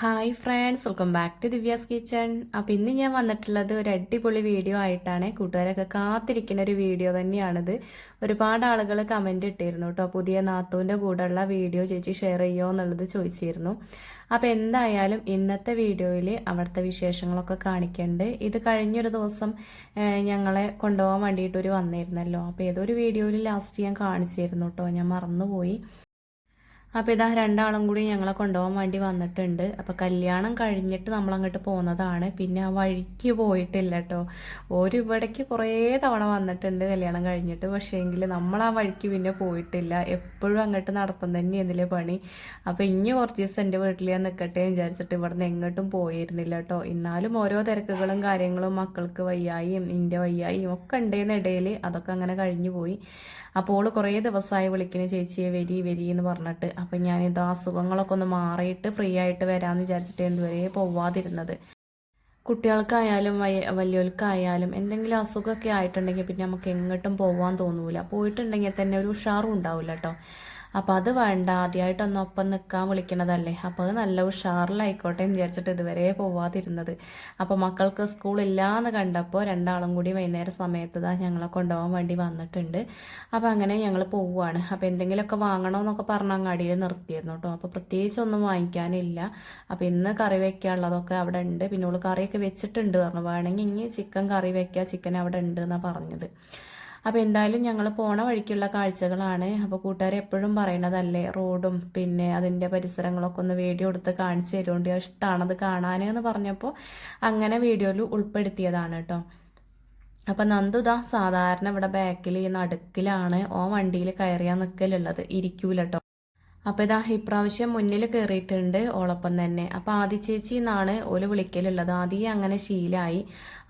Hi friends welcome back to Divya's kitchen അപ്പോൾ ഇന്ന് ഞാൻ വന്നിട്ടുള്ളത് ഒരു അടിപൊളി വീഡിയോ ആയിട്ടാണ്. കൂട്ടുകാരൊക്കെ കാത്തിരിക്കുന്ന ഒരു വീഡിയോ തന്നെയാണിത്. ഒരുപാട് ആളുകൾ കമന്റ് ഇട്ടിരുന്നു കേട്ടോ. പുതിയ നാത്തൂന്റെ കൂടെയുള്ള വീഡിയോ ചേച്ചി ഷെയർ ചെയ്യുമോ എന്നുള്ളത് ചോദിച്ചിരുന്നു. അപ്പോൾ എന്തായാലും ഇന്നത്തെ വീഡിയോയിൽ അവിടുത്തെ വിശേഷങ്ങളൊക്കെ കാണിക്കേണ്ടത് ഇത് കഴിഞ്ഞൊരു ദിവസം ഞങ്ങളെ കൊണ്ടുപോകാൻ വേണ്ടിയിട്ടൊരു വന്നിരുന്നല്ലോ. അപ്പോൾ ഏതൊരു വീഡിയോയിൽ ലാസ്റ്റ് ഞാൻ കാണിച്ചിരുന്നു കേട്ടോ. ഞാൻ മറന്നുപോയി. അപ്പോൾ ഇതാ രണ്ടാളും കൂടി ഞങ്ങളെ കൊണ്ടുപോകാൻ വേണ്ടി വന്നിട്ടുണ്ട്. അപ്പോൾ കല്യാണം കഴിഞ്ഞിട്ട് നമ്മൾ അങ്ങോട്ട് പോകുന്നതാണ് പിന്നെ ആ വഴിക്ക് പോയിട്ടില്ല കേട്ടോ ഒരു ഇവിടേക്ക് കുറേ തവണ വന്നിട്ടുണ്ട് കല്യാണം കഴിഞ്ഞിട്ട്. പക്ഷേ എങ്കിൽ നമ്മൾ ആ വഴിക്ക് പിന്നെ പോയിട്ടില്ല. എപ്പോഴും അങ്ങോട്ട് നടത്തം തന്നെയായിരുന്നില്ലേ പണി? അപ്പോൾ ഇനി കുറച്ച് ദിവസം എന്റെ വീട്ടിൽ ഞാൻ നിൽക്കട്ടെ വിചാരിച്ചിട്ട് ഇവിടുന്ന് എങ്ങോട്ടും പോയിരുന്നില്ല കേട്ടോ എന്നാലും ഓരോ തിരക്കുകളും കാര്യങ്ങളും മക്കൾക്ക് വയ്യായും ഇന്റെ വയ്യായും ഒക്കെ ഉണ്ടേന്നിടയിൽ അതൊക്കെ അങ്ങനെ കഴിഞ്ഞു പോയി. അപ്പോൾ കുറേ ദിവസമായി വിളിക്കുന്ന ചേച്ചിയെ വരി വരി എന്ന് പറഞ്ഞിട്ട്. അപ്പം ഞാനിത് അസുഖങ്ങളൊക്കെ ഒന്ന് മാറിയിട്ട് ഫ്രീ ആയിട്ട് വരാമെന്ന് വിചാരിച്ചിട്ട് എന്തുവരെ പോവാതിരുന്നത്. കുട്ടികൾക്കായാലും വലിയവർക്കായാലും എന്തെങ്കിലും അസുഖമൊക്കെ ആയിട്ടുണ്ടെങ്കിൽ പിന്നെ നമുക്ക് എങ്ങോട്ടും പോകാൻ തോന്നൂല. പോയിട്ടുണ്ടെങ്കിൽ തന്നെ ഒരു ഉഷാറും ഉണ്ടാവില്ല കേട്ടോ അപ്പോൾ അത് വേണ്ട. ആദ്യമായിട്ടൊന്ന് ഒപ്പം നിൽക്കാൻ വിളിക്കണതല്ലേ. അപ്പോൾ അത് നല്ല ഉഷാറിലായിക്കോട്ടെ എന്ന് വിചാരിച്ചിട്ട് ഇതുവരെ പോവാതിരുന്നത്. അപ്പോൾ മക്കൾക്ക് സ്കൂളില്ലാന്ന് കണ്ടപ്പോൾ രണ്ടാളും കൂടി വൈകുന്നേരം സമയത്ത് ഇതാ ഞങ്ങളെ കൊണ്ടുപോകാൻ വേണ്ടി വന്നിട്ടുണ്ട്. അപ്പോൾ അങ്ങനെ ഞങ്ങൾ പോവുകയാണ് അപ്പോൾ എന്തെങ്കിലുമൊക്കെ വാങ്ങണമെന്നൊക്കെ പറഞ്ഞ അങ്ങാടിയിൽ നിർത്തിയിരുന്നു കേട്ടോ. അപ്പോൾ പ്രത്യേകിച്ചൊന്നും വാങ്ങിക്കാനില്ല. അപ്പോൾ ഇന്ന് കറി വെക്കാനുള്ളതൊക്കെ അവിടെ ഉണ്ട്. പിന്നെ ഓൾ കറിയൊക്കെ വെച്ചിട്ടുണ്ട് പറഞ്ഞു. വേണമെങ്കിൽ ഇനി ചിക്കൻ കറി വയ്ക്കുക ചിക്കൻ അവിടെ ഉണ്ട് എന്നാണ് പറഞ്ഞത്. അപ്പോൾ എന്തായാലും ഞങ്ങൾ പോണ വഴിക്കുള്ള കാഴ്ചകളാണ്. അപ്പോൾ കൂട്ടുകാർ എപ്പോഴും പറയണതല്ലേ റോഡും പിന്നെ അതിന്റെ പരിസരങ്ങളൊക്കെ ഒന്ന് വീഡിയോ എടുത്ത് കാണിച്ചു തരുകൊണ്ട് ഇഷ്ടമാണത് കാണാൻ എന്ന് പറഞ്ഞപ്പോൾ അങ്ങനെ വീഡിയോയിൽ ഉൾപ്പെടുത്തിയതാണ് കേട്ടോ അപ്പം നന്ദുദാ സാധാരണ ഇവിടെ ബാക്കിൽ ഈ നടുക്കിലാണ്. ഓ വണ്ടിയിൽ കയറിയാൽ നിൽക്കലുള്ളത് ഇരിക്കൂല കേട്ടോ അപ്പോൾ ഇതാ ഇപ്രാവശ്യം മുന്നിൽ കയറിയിട്ടുണ്ട് ഓളപ്പം തന്നെ. അപ്പോൾ ആദി ചേച്ചി എന്നാണ് ഓൽ വിളിക്കലുള്ളത്. ആദ്യം അങ്ങനെ ശീലായി.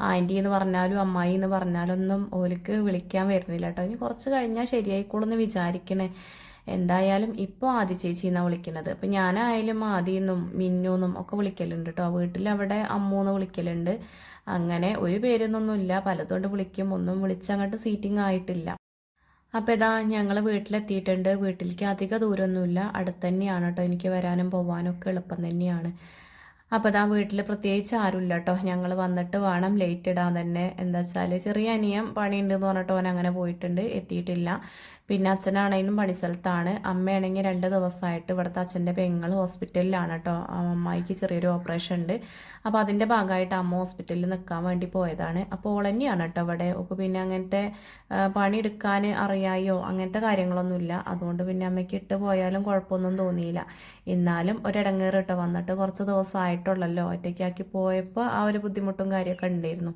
ആന്റി എന്ന് പറഞ്ഞാലും അമ്മായി എന്ന് പറഞ്ഞാലും ഒന്നും ഓലിക്ക് വിളിക്കാൻ വരുന്നില്ല കേട്ടോ ഇനി കുറച്ച് കഴിഞ്ഞാൽ ശരിയായിക്കോളെന്ന് വിചാരിക്കണേ. എന്തായാലും ഇപ്പോൾ ആദി ചേച്ചി എന്നാണ് വിളിക്കുന്നത് അപ്പം ഞാനായാലും ആദിയെന്നും മിന്നൂന്നും ഒക്കെ വിളിക്കലുണ്ട് കേട്ടോ വീട്ടിൽ അവിടെ അമ്മൂന്ന് വിളിക്കലുണ്ട്. അങ്ങനെ ഒരു പേരൊന്നൊന്നുമില്ല പലതുകൊണ്ട് വിളിക്കും. ഒന്നും വിളിച്ചങ്ങോട്ട് സീറ്റിംഗ് ആയിട്ടില്ല. അപ്പോൾ ഇതാ ഞങ്ങൾ വീട്ടിലെത്തിയിട്ടുണ്ട്. വീട്ടിലേക്ക് അധിക ദൂരമൊന്നുമില്ല അടുത്ത് തന്നെയാണ് കേട്ടോ എനിക്ക് വരാനും പോകാനും ഒക്കെ എളുപ്പം തന്നെയാണ്. അപ്പോൾ ഇതാ വീട്ടിൽ പ്രത്യേകിച്ച് ആരുമില്ല കേട്ടോ ഞങ്ങൾ വന്നിട്ട് വേണം ലേറ്റ് ഇടാൻ തന്നെ. എന്താ വെച്ചാൽ ചെറിയ അനിയം പണിയുണ്ടെന്ന് പറഞ്ഞിട്ട് ഓൻ അങ്ങനെ പോയിട്ടുണ്ട്. എത്തിയിട്ടില്ല. പിന്നെ അച്ഛനാണെങ്കിലും പണിസ്ഥലത്താണ് അമ്മയാണെങ്കിൽ രണ്ട് ദിവസമായിട്ട് ഇവിടുത്തെ അച്ഛന്റെ പെങ്ങൾ ഹോസ്പിറ്റലിലാണ് കേട്ടോ അമ്മായിക്ക് ചെറിയൊരു ഓപ്പറേഷൻ ഉണ്ട്. അപ്പോൾ അതിന്റെ ഭാഗമായിട്ട് അമ്മ ഹോസ്പിറ്റലിൽ നിൽക്കാൻ വേണ്ടി പോയതാണ്. അപ്പോൾ ഓൾ തന്നെയാണ് കേട്ടോ ഇവിടെ. ഒക്കെ പിന്നെ അങ്ങനത്തെ പണിയെടുക്കാൻ അറിയായോ? അങ്ങനത്തെ കാര്യങ്ങളൊന്നുമില്ല. അതുകൊണ്ട് പിന്നെ അമ്മയ്ക്ക് ഇട്ട് പോയാലും കുഴപ്പമൊന്നും തോന്നിയില്ല. എന്നാലും ഒരിടങ്ങേറ് കേട്ടോ വന്നിട്ട് കുറച്ച് ദിവസമായിട്ടുള്ളല്ലോ ഒറ്റയ്ക്കാക്കി പോയപ്പോൾ ആ ഒരു ബുദ്ധിമുട്ടും കാര്യമൊക്കെ ഉണ്ടായിരുന്നു.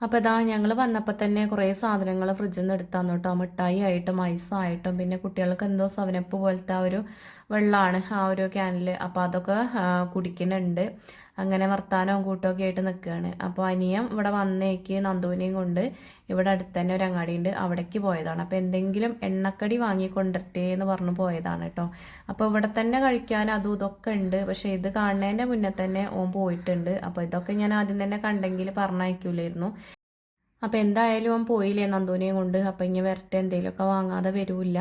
അപ്പോൾ ഇതാ ഞങ്ങൾ വന്നപ്പോൾ തന്നെ കുറേ സാധനങ്ങൾ ഫ്രിഡ്ജിൽ നിന്ന് എടുത്താന്ന് കേട്ടോ. മിഠായി ആയിട്ടും ഐസായിട്ടും പിന്നെ കുട്ടികൾക്ക് എന്തോ സവനപ്പ് പോലത്തെ ആ ഒരു വെള്ളമാണ് ആ ഒരു ക്യാനിൽ അപ്പോൾ അതൊക്കെ കുടിക്കുന്നുണ്ട്. അങ്ങനെ വർത്താനവും കൂട്ടമൊക്കെ ആയിട്ട് നിൽക്കുകയാണ് അപ്പോൾ അനിയം ഇവിടെ വന്നേക്ക് നന്ദുവിനെയും കൊണ്ട് ഇവിടെ അടുത്ത് തന്നെ ഒരു അങ്ങാടിയുണ്ട് അവിടേക്ക് പോയതാണ്. അപ്പോൾ എന്തെങ്കിലും എണ്ണക്കടി വാങ്ങിക്കൊണ്ടിട്ടേ എന്ന് പറഞ്ഞു പോയതാണ് കേട്ടോ അപ്പോൾ ഇവിടെ തന്നെ കഴിക്കാൻ അതും ഇതൊക്കെ ഉണ്ട്. പക്ഷേ ഇത് കാണുന്നതിന്റെ മുന്നേ തന്നെ ഓൻ പോയിട്ടുണ്ട്. അപ്പോൾ ഇതൊക്കെ ഞാൻ ആദ്യം തന്നെ കണ്ടെങ്കിൽ പറഞ്ഞയക്കൂലായിരുന്നു. അപ്പോൾ എന്തായാലും അവൻ പോയില്ലേ നന്ദുവിനെയും കൊണ്ട്. അപ്പോൾ ഇനി വരട്ടെ എന്തെങ്കിലുമൊക്കെ വാങ്ങാതെ വരില്ല.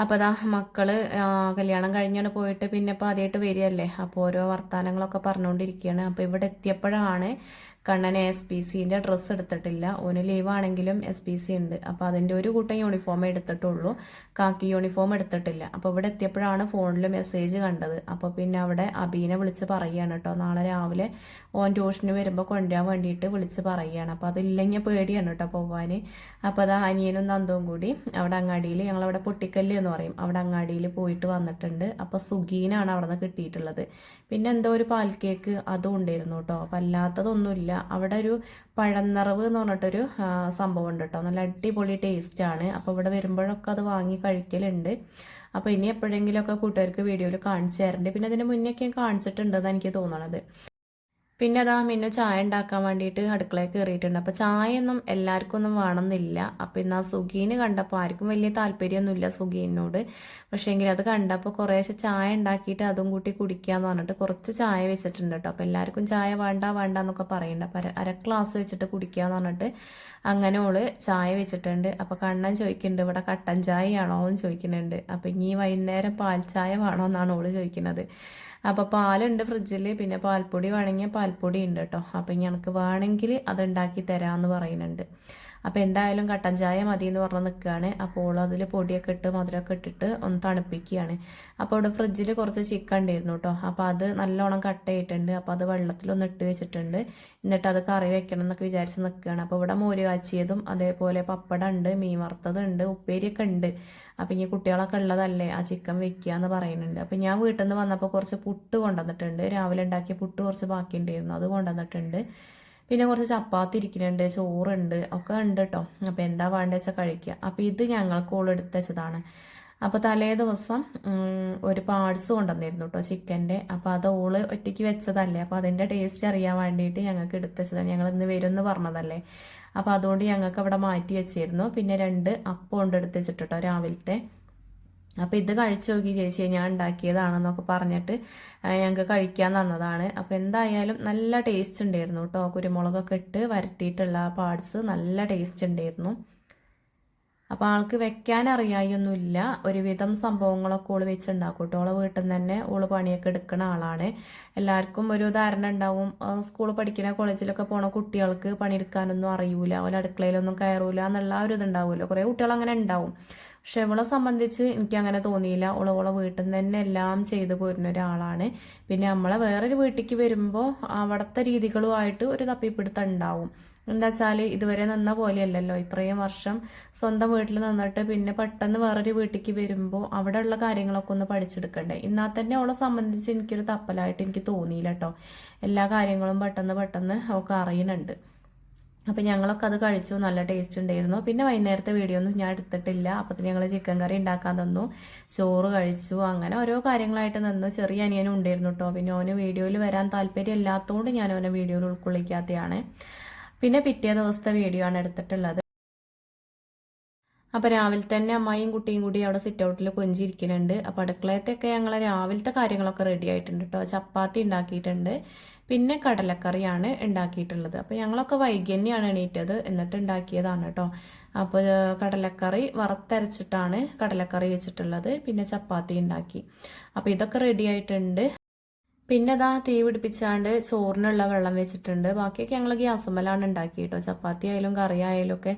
അപ്പോൾ അതാ മക്കൾ കല്യാണം കഴിഞ്ഞാണ് പോയിട്ട് പിന്നെ ഇപ്പോൾ ആദ്യമായിട്ട് വരികയല്ലേ? അപ്പോൾ ഓരോ വർത്തമാനങ്ങളൊക്കെ പറഞ്ഞുകൊണ്ടിരിക്കുകയാണ് അപ്പോൾ ഇവിടെ എത്തിയപ്പോഴാണ് കണ്ണൻ എസ് പി സിന്റെ ഡ്രസ്സ് എടുത്തിട്ടില്ല. ഓന് ലീവാണെങ്കിലും എസ് പി സി ഉണ്ട്. അപ്പോൾ അതിന്റെ ഒരു കൂട്ടം യൂണിഫോം എടുത്തിട്ടുള്ളൂ. കാക്കി യൂണിഫോം എടുത്തിട്ടില്ല. അപ്പോൾ ഇവിടെ എത്തിയപ്പോഴാണ് ഫോണിൽ മെസ്സേജ് കണ്ടത്. അപ്പോൾ പിന്നെ അവിടെ അബീനെ വിളിച്ച് പറയുകയാണ് കേട്ടോ നാളെ രാവിലെ ഓൻ ട്യൂഷന് വരുമ്പോൾ കൊണ്ടുവരാൻ വേണ്ടിയിട്ട് വിളിച്ച് പറയുകയാണ്. അപ്പോൾ അതില്ലെങ്കിൽ പേടിയാണ് കേട്ടോ പോവാൻ അപ്പോൾ അത് അനിയനും നന്ദവും കൂടി അവിടെ അങ്ങാടിയിൽ ഞങ്ങളവിടെ പൊട്ടിക്കല്ല് എന്ന് പറയും. അവിടെ അങ്ങാടിയിൽ പോയിട്ട് വന്നിട്ടുണ്ട്. അപ്പോൾ സുഗീനാണ് അവിടെ നിന്ന് കിട്ടിയിട്ടുള്ളത്. പിന്നെ എന്തോ ഒരു പാൽ കേക്ക് അതും ഉണ്ടായിരുന്നു കേട്ടോ അപ്പോൾ അല്ലാത്തതൊന്നുമില്ല. അവിടെ ഒരു പഴനിറവ് എന്ന് പറഞ്ഞിട്ടൊരു സംഭവം ഉണ്ട് കേട്ടോ നല്ല അടിപൊളി ടേസ്റ്റാണ് അപ്പോൾ ഇവിടെ വരുമ്പോഴൊക്കെ അത് വാങ്ങി കഴിക്കലുണ്ട്. അപ്പോൾ ഇനി എപ്പോഴെങ്കിലുമൊക്കെ കൂട്ടുകാർക്ക് വീഡിയോയിൽ കാണിച്ചു തരണ്ട് പിന്നെ അതിന് മുന്നേ കാണിച്ചിട്ടുണ്ടെന്ന് എനിക്ക് തോന്നണത്. പിന്നെ അതാ മിന്നു ചായ ഉണ്ടാക്കാൻ വേണ്ടിയിട്ട് അടുക്കളയിൽ കയറിയിട്ടുണ്ട് അപ്പോൾ ചായയൊന്നും എല്ലാവർക്കും ഒന്നും വേണമെന്നില്ല. അപ്പോൾ ഇന്ന് ആ സുഗീന് കണ്ടപ്പോൾ ആർക്കും വലിയ താല്പര്യമൊന്നുമില്ല സുഖീനോട്. പക്ഷേ എങ്കിലും അത് കണ്ടപ്പോൾ കുറേശ്ശെ ചായ ഉണ്ടാക്കിയിട്ട് അതും കൂട്ടി കുടിക്കാന്ന് പറഞ്ഞിട്ട് കുറച്ച് ചായ വെച്ചിട്ടുണ്ട് കേട്ടോ. അപ്പോൾ എല്ലാവർക്കും ചായ വേണ്ട വേണ്ട എന്നൊക്കെ പറയുന്നുണ്ട്. അപ്പോൾ അര ഗ്ലാസ് വെച്ചിട്ട് കുടിക്കാന്ന് പറഞ്ഞിട്ട് അങ്ങനെ ഓൾ ചായ വെച്ചിട്ടുണ്ട്. അപ്പോൾ കണ്ണൻ ചോദിക്കുന്നുണ്ട് ഇവിടെ കട്ടൻ ചായയാണോ? എന്ന് ചോദിക്കുന്നുണ്ട്. അപ്പോൾ ഇനി വൈകുന്നേരം പാൽ ചായ വേണോ എന്നാണ് ഓൾ ചോദിക്കുന്നത്. അപ്പോൾ പാലുണ്ട് ഫ്രിഡ്ജിൽ പിന്നെ പാൽപ്പൊടി വേണമെങ്കിൽ പാൽപ്പൊടി ഉണ്ട് കേട്ടോ അപ്പോൾ ഇനി എനിക്ക് വേണമെങ്കിൽ അത് ഉണ്ടാക്കി തരാമെന്ന് പറയുന്നുണ്ട്. അപ്പോൾ എന്തായാലും കട്ടൻ ചായ മതി എന്ന് പറഞ്ഞ് നിൽക്കുകയാണ് അപ്പോൾ അതിൽ പൊടിയൊക്കെ ഇട്ട് മധുരമൊക്കെ ഇട്ടിട്ട് ഒന്ന് തണുപ്പിക്കുകയാണ്. അപ്പോൾ അവിടെ ഫ്രിഡ്ജിൽ കുറച്ച് ചിക്കൻ ഉണ്ടായിരുന്നു കേട്ടോ അപ്പോൾ അത് നല്ലോണം കട്ട് ചെയ്തിട്ടുണ്ട്. അപ്പോൾ അത് വെള്ളത്തിലൊന്ന് ഇട്ട് വെച്ചിട്ടുണ്ട്. എന്നിട്ട് അത് കറി വെക്കണം എന്നൊക്കെ വിചാരിച്ച് നിൽക്കുകയാണ് അപ്പോൾ ഇവിടെ മോര് കാച്ചിയതും അതേപോലെ പപ്പടം ഉണ്ട് മീൻ വറുത്തതുണ്ട് ഉപ്പേരിയൊക്കെ ഉണ്ട്. അപ്പോൾ ഇനി കുട്ടികളൊക്കെ ഉള്ളതല്ലേ ആ ചിക്കൻ വെക്കുക എന്ന് പറയുന്നുണ്ട്. അപ്പോൾ ഞാൻ വീട്ടിൽ നിന്ന് വന്നപ്പോൾ കുറച്ച് പുട്ട് കൊണ്ടുവന്നിട്ടുണ്ട്. രാവിലെ ഉണ്ടാക്കിയ പുട്ട് കുറച്ച് ബാക്കി ഉണ്ടായിരുന്നു അത് കൊണ്ടുവന്നിട്ടുണ്ട്. പിന്നെ കുറച്ച് ചപ്പാത്തി ഇരിക്കുന്നുണ്ട് ചോറുണ്ട് ഒക്കെ ഉണ്ട് കേട്ടോ അപ്പോൾ എന്താ വേണ്ടത് വെച്ചാൽ കഴിക്കുക അപ്പോൾ ഇത് ഞങ്ങൾക്ക് ഓൾ എടുത്തതാണ് അപ്പോൾ തലേ ദിവസം ഒരു പാഴ്സ് കൊണ്ടുവന്നിരുന്നു കേട്ടോ ചിക്കന്റെ. അപ്പോൾ അത് ഓൾ ഒറ്റയ്ക്ക് വെച്ചതല്ലേ. അപ്പോൾ അതിന്റെ ടേസ്റ്റ് അറിയാൻ വേണ്ടിയിട്ട് ഞങ്ങൾക്ക് എടുത്തതാണ് ഞങ്ങൾ ഇന്ന് വരുമെന്ന് പറഞ്ഞതല്ലേ. അപ്പോൾ അതുകൊണ്ട് ഞങ്ങൾക്ക് അവിടെ മാറ്റി വെച്ചിരുന്നു. പിന്നെ രണ്ട് അപ്പം കൊണ്ടെടുത്ത് വെച്ചിട്ടോ രാവിലത്തെ. അപ്പോൾ ഇത് കഴിച്ചു നോക്കി ചേച്ചി ഞാൻ ഉണ്ടാക്കിയതാണെന്നൊക്കെ പറഞ്ഞിട്ട് ഞങ്ങൾക്ക് കഴിക്കാൻ തന്നതാണ്. അപ്പോൾ എന്തായാലും നല്ല ടേസ്റ്റ് ഉണ്ടായിരുന്നു കേട്ടോ. കുരുമുളകൊക്കെ ഇട്ട് വരട്ടിയിട്ടുള്ള പാർട്സ് നല്ല ടേസ്റ്റ് ഉണ്ടായിരുന്നു. അപ്പോൾ ആൾക്ക് വെക്കാൻ അറിയായൊന്നുമില്ല. ഒരുവിധം സംഭവങ്ങളൊക്കെ ഓൾ വെച്ചുണ്ടാക്കും കേട്ടോ. ഓളെ വീട്ടിൽ നിന്ന് തന്നെ ഓൾ പണിയൊക്കെ എടുക്കുന്ന ആളാണ്. എല്ലാവർക്കും ഒരു ധാരണ ഉണ്ടാവും. സ്കൂൾ പഠിക്കുന്ന കോളേജിലൊക്കെ പോണ കുട്ടികൾക്ക് പണിയെടുക്കാനൊന്നും അറിയൂല. ഓല അടുക്കളയിലൊന്നും കയറൂല എന്നുള്ള ഒരു ഇതുണ്ടാവുമല്ലോ കുറേ കുട്ടികൾ അങ്ങനെ ഉണ്ടാവും. പക്ഷെ ഇവളെ സംബന്ധിച്ച് എനിക്ക് അങ്ങനെ തോന്നിയില്ല. ഓളെ ഇവളെ വീട്ടിൽ നിന്ന് തന്നെ എല്ലാം ചെയ്തു പോരുന്ന ഒരാളാണ്. പിന്നെ നമ്മളെ വേറൊരു വീട്ടിലേക്ക് വരുമ്പോൾ അവിടുത്തെ രീതികളുമായിട്ട് ഒരു തപ്പിപ്പിടുത്തം ഉണ്ടാവും. എന്താ വെച്ചാൽ ഇതുവരെ നിന്ന പോലെയല്ലല്ലോ. ഇത്രയും വർഷം സ്വന്തം വീട്ടിൽ നിന്നിട്ട് പിന്നെ പെട്ടെന്ന് വേറൊരു വീട്ടിലേക്ക് വരുമ്പോൾ അവിടെ ഉള്ള കാര്യങ്ങളൊക്കെ ഒന്ന് പഠിച്ചെടുക്കണ്ടേ? എന്നാൽ തന്നെ അവളെ സംബന്ധിച്ച് എനിക്കൊരു തപ്പലായിട്ട് എനിക്ക് തോന്നിയില്ല കേട്ടോ എല്ലാ കാര്യങ്ങളും പെട്ടെന്ന് പെട്ടെന്ന് ഒക്കെ അറിയുന്നുണ്ട്. അപ്പം ഞങ്ങളൊക്കെ അത് കഴിച്ചു നല്ല ടേസ്റ്റ് ഉണ്ടായിരുന്നു. പിന്നെ വൈകുന്നേരത്തെ വീഡിയോ ഒന്നും ഞാൻ എടുത്തിട്ടില്ല. അപ്പം ഞങ്ങൾ ചിക്കൻ കറി ഉണ്ടാക്കാൻ തന്നു. ചോറ് കഴിച്ചു അങ്ങനെ ഓരോ കാര്യങ്ങളായിട്ട് നിന്നു. ചെറിയ അനിയനും ഉണ്ടായിരുന്നു കേട്ടോ പിന്നെ ഓന് വീഡിയോയിൽ വരാൻ താല്പര്യം ഇല്ലാത്തതുകൊണ്ട് ഞാൻ ഓനെ വീഡിയോയിൽ ഉൾക്കൊള്ളിക്കാത്തതാണ് പിന്നെ പിറ്റേ ദിവസത്തെ വീഡിയോ ആണ് എടുത്തിട്ടുള്ളത്. അപ്പോൾ രാവിലെ തന്നെ അമ്മായിയും കുട്ടിയും കൂടി അവിടെ സിറ്റ് ഔട്ടിൽ കൊഞ്ചിരിക്കുന്നുണ്ട് അപ്പോൾ അടുക്കളയത്തൊക്കെ ഞങ്ങൾ രാവിലത്തെ കാര്യങ്ങളൊക്കെ റെഡി ആയിട്ടുണ്ട് കേട്ടോ ചപ്പാത്തി ഉണ്ടാക്കിയിട്ടുണ്ട്. പിന്നെ കടലക്കറിയാണ് ഉണ്ടാക്കിയിട്ടുള്ളത്. അപ്പോൾ ഞങ്ങളൊക്കെ വൈകി തന്നെയാണ് എണീറ്റത്. എന്നിട്ട് ഉണ്ടാക്കിയതാണ് കേട്ടോ അപ്പോൾ കടലക്കറി വറുത്തരച്ചിട്ടാണ് കടലക്കറി വെച്ചിട്ടുള്ളത്. പിന്നെ ചപ്പാത്തി ഉണ്ടാക്കി. അപ്പോൾ ഇതൊക്കെ റെഡി ആയിട്ടുണ്ട്. പിന്നെ അതാ തീ പിടിപ്പിച്ചാണ്ട് ചോറിനുള്ള വെള്ളം വെച്ചിട്ടുണ്ട്. ബാക്കിയൊക്കെ ഞങ്ങൾ ഗ്യാസുമ്മലാണ് ഉണ്ടാക്കി കേട്ടോ ചപ്പാത്തി ആയാലും കറി ആയാലും ഒക്കെ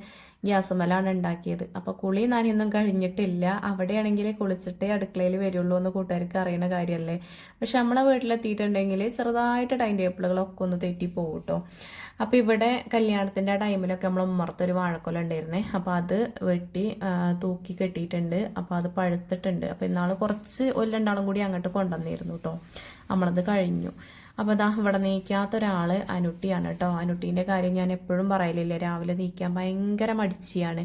ഗ്യാസുമ്മലാണ് ഉണ്ടാക്കിയത്. അപ്പോൾ കുളി നാനിയൊന്നും കഴിഞ്ഞിട്ടില്ല. അവിടെയാണെങ്കിൽ കുളിച്ചിട്ടേ അടുക്കളയിൽ വരുള്ളൂ എന്ന് കൂട്ടുകാർക്ക് അറിയുന്ന കാര്യമല്ലേ? പക്ഷെ നമ്മളെ വീട്ടിലെത്തിയിട്ടുണ്ടെങ്കിൽ ചെറുതായിട്ട് ടൈം ടേബിളുകളൊക്കെ ഒന്ന് തെറ്റി പോകും കേട്ടോ അപ്പോൾ ഇവിടെ കല്യാണത്തിന്റെ ടൈമിലൊക്കെ നമ്മൾ ഉമ്മർത്തൊരു വാഴക്കൊല ഉണ്ടായിരുന്നേ. അപ്പോൾ അത് വെട്ടി തൂക്കി കെട്ടിയിട്ടുണ്ട്. അപ്പോൾ അത് പഴുത്തിട്ടുണ്ട്. അപ്പോൾ ഇന്നാൾ കുറച്ച് ഒല്ലണ്ടാളും കൂടി അങ്ങോട്ട് കൊണ്ടുവന്നിരുന്നു കേട്ടോ നമ്മളത് കഴിഞ്ഞു. അപ്പോൾ അതാ ഇവിടെ നീക്കാത്ത ഒരാൾ അനുട്ടിയാണ് കേട്ടോ. അനുട്ടീന്റെ കാര്യം ഞാൻ എപ്പോഴും പറയലില്ലേ രാവിലെ നീക്കാൻ ഭയങ്കര മടിച്ചിയാണ്.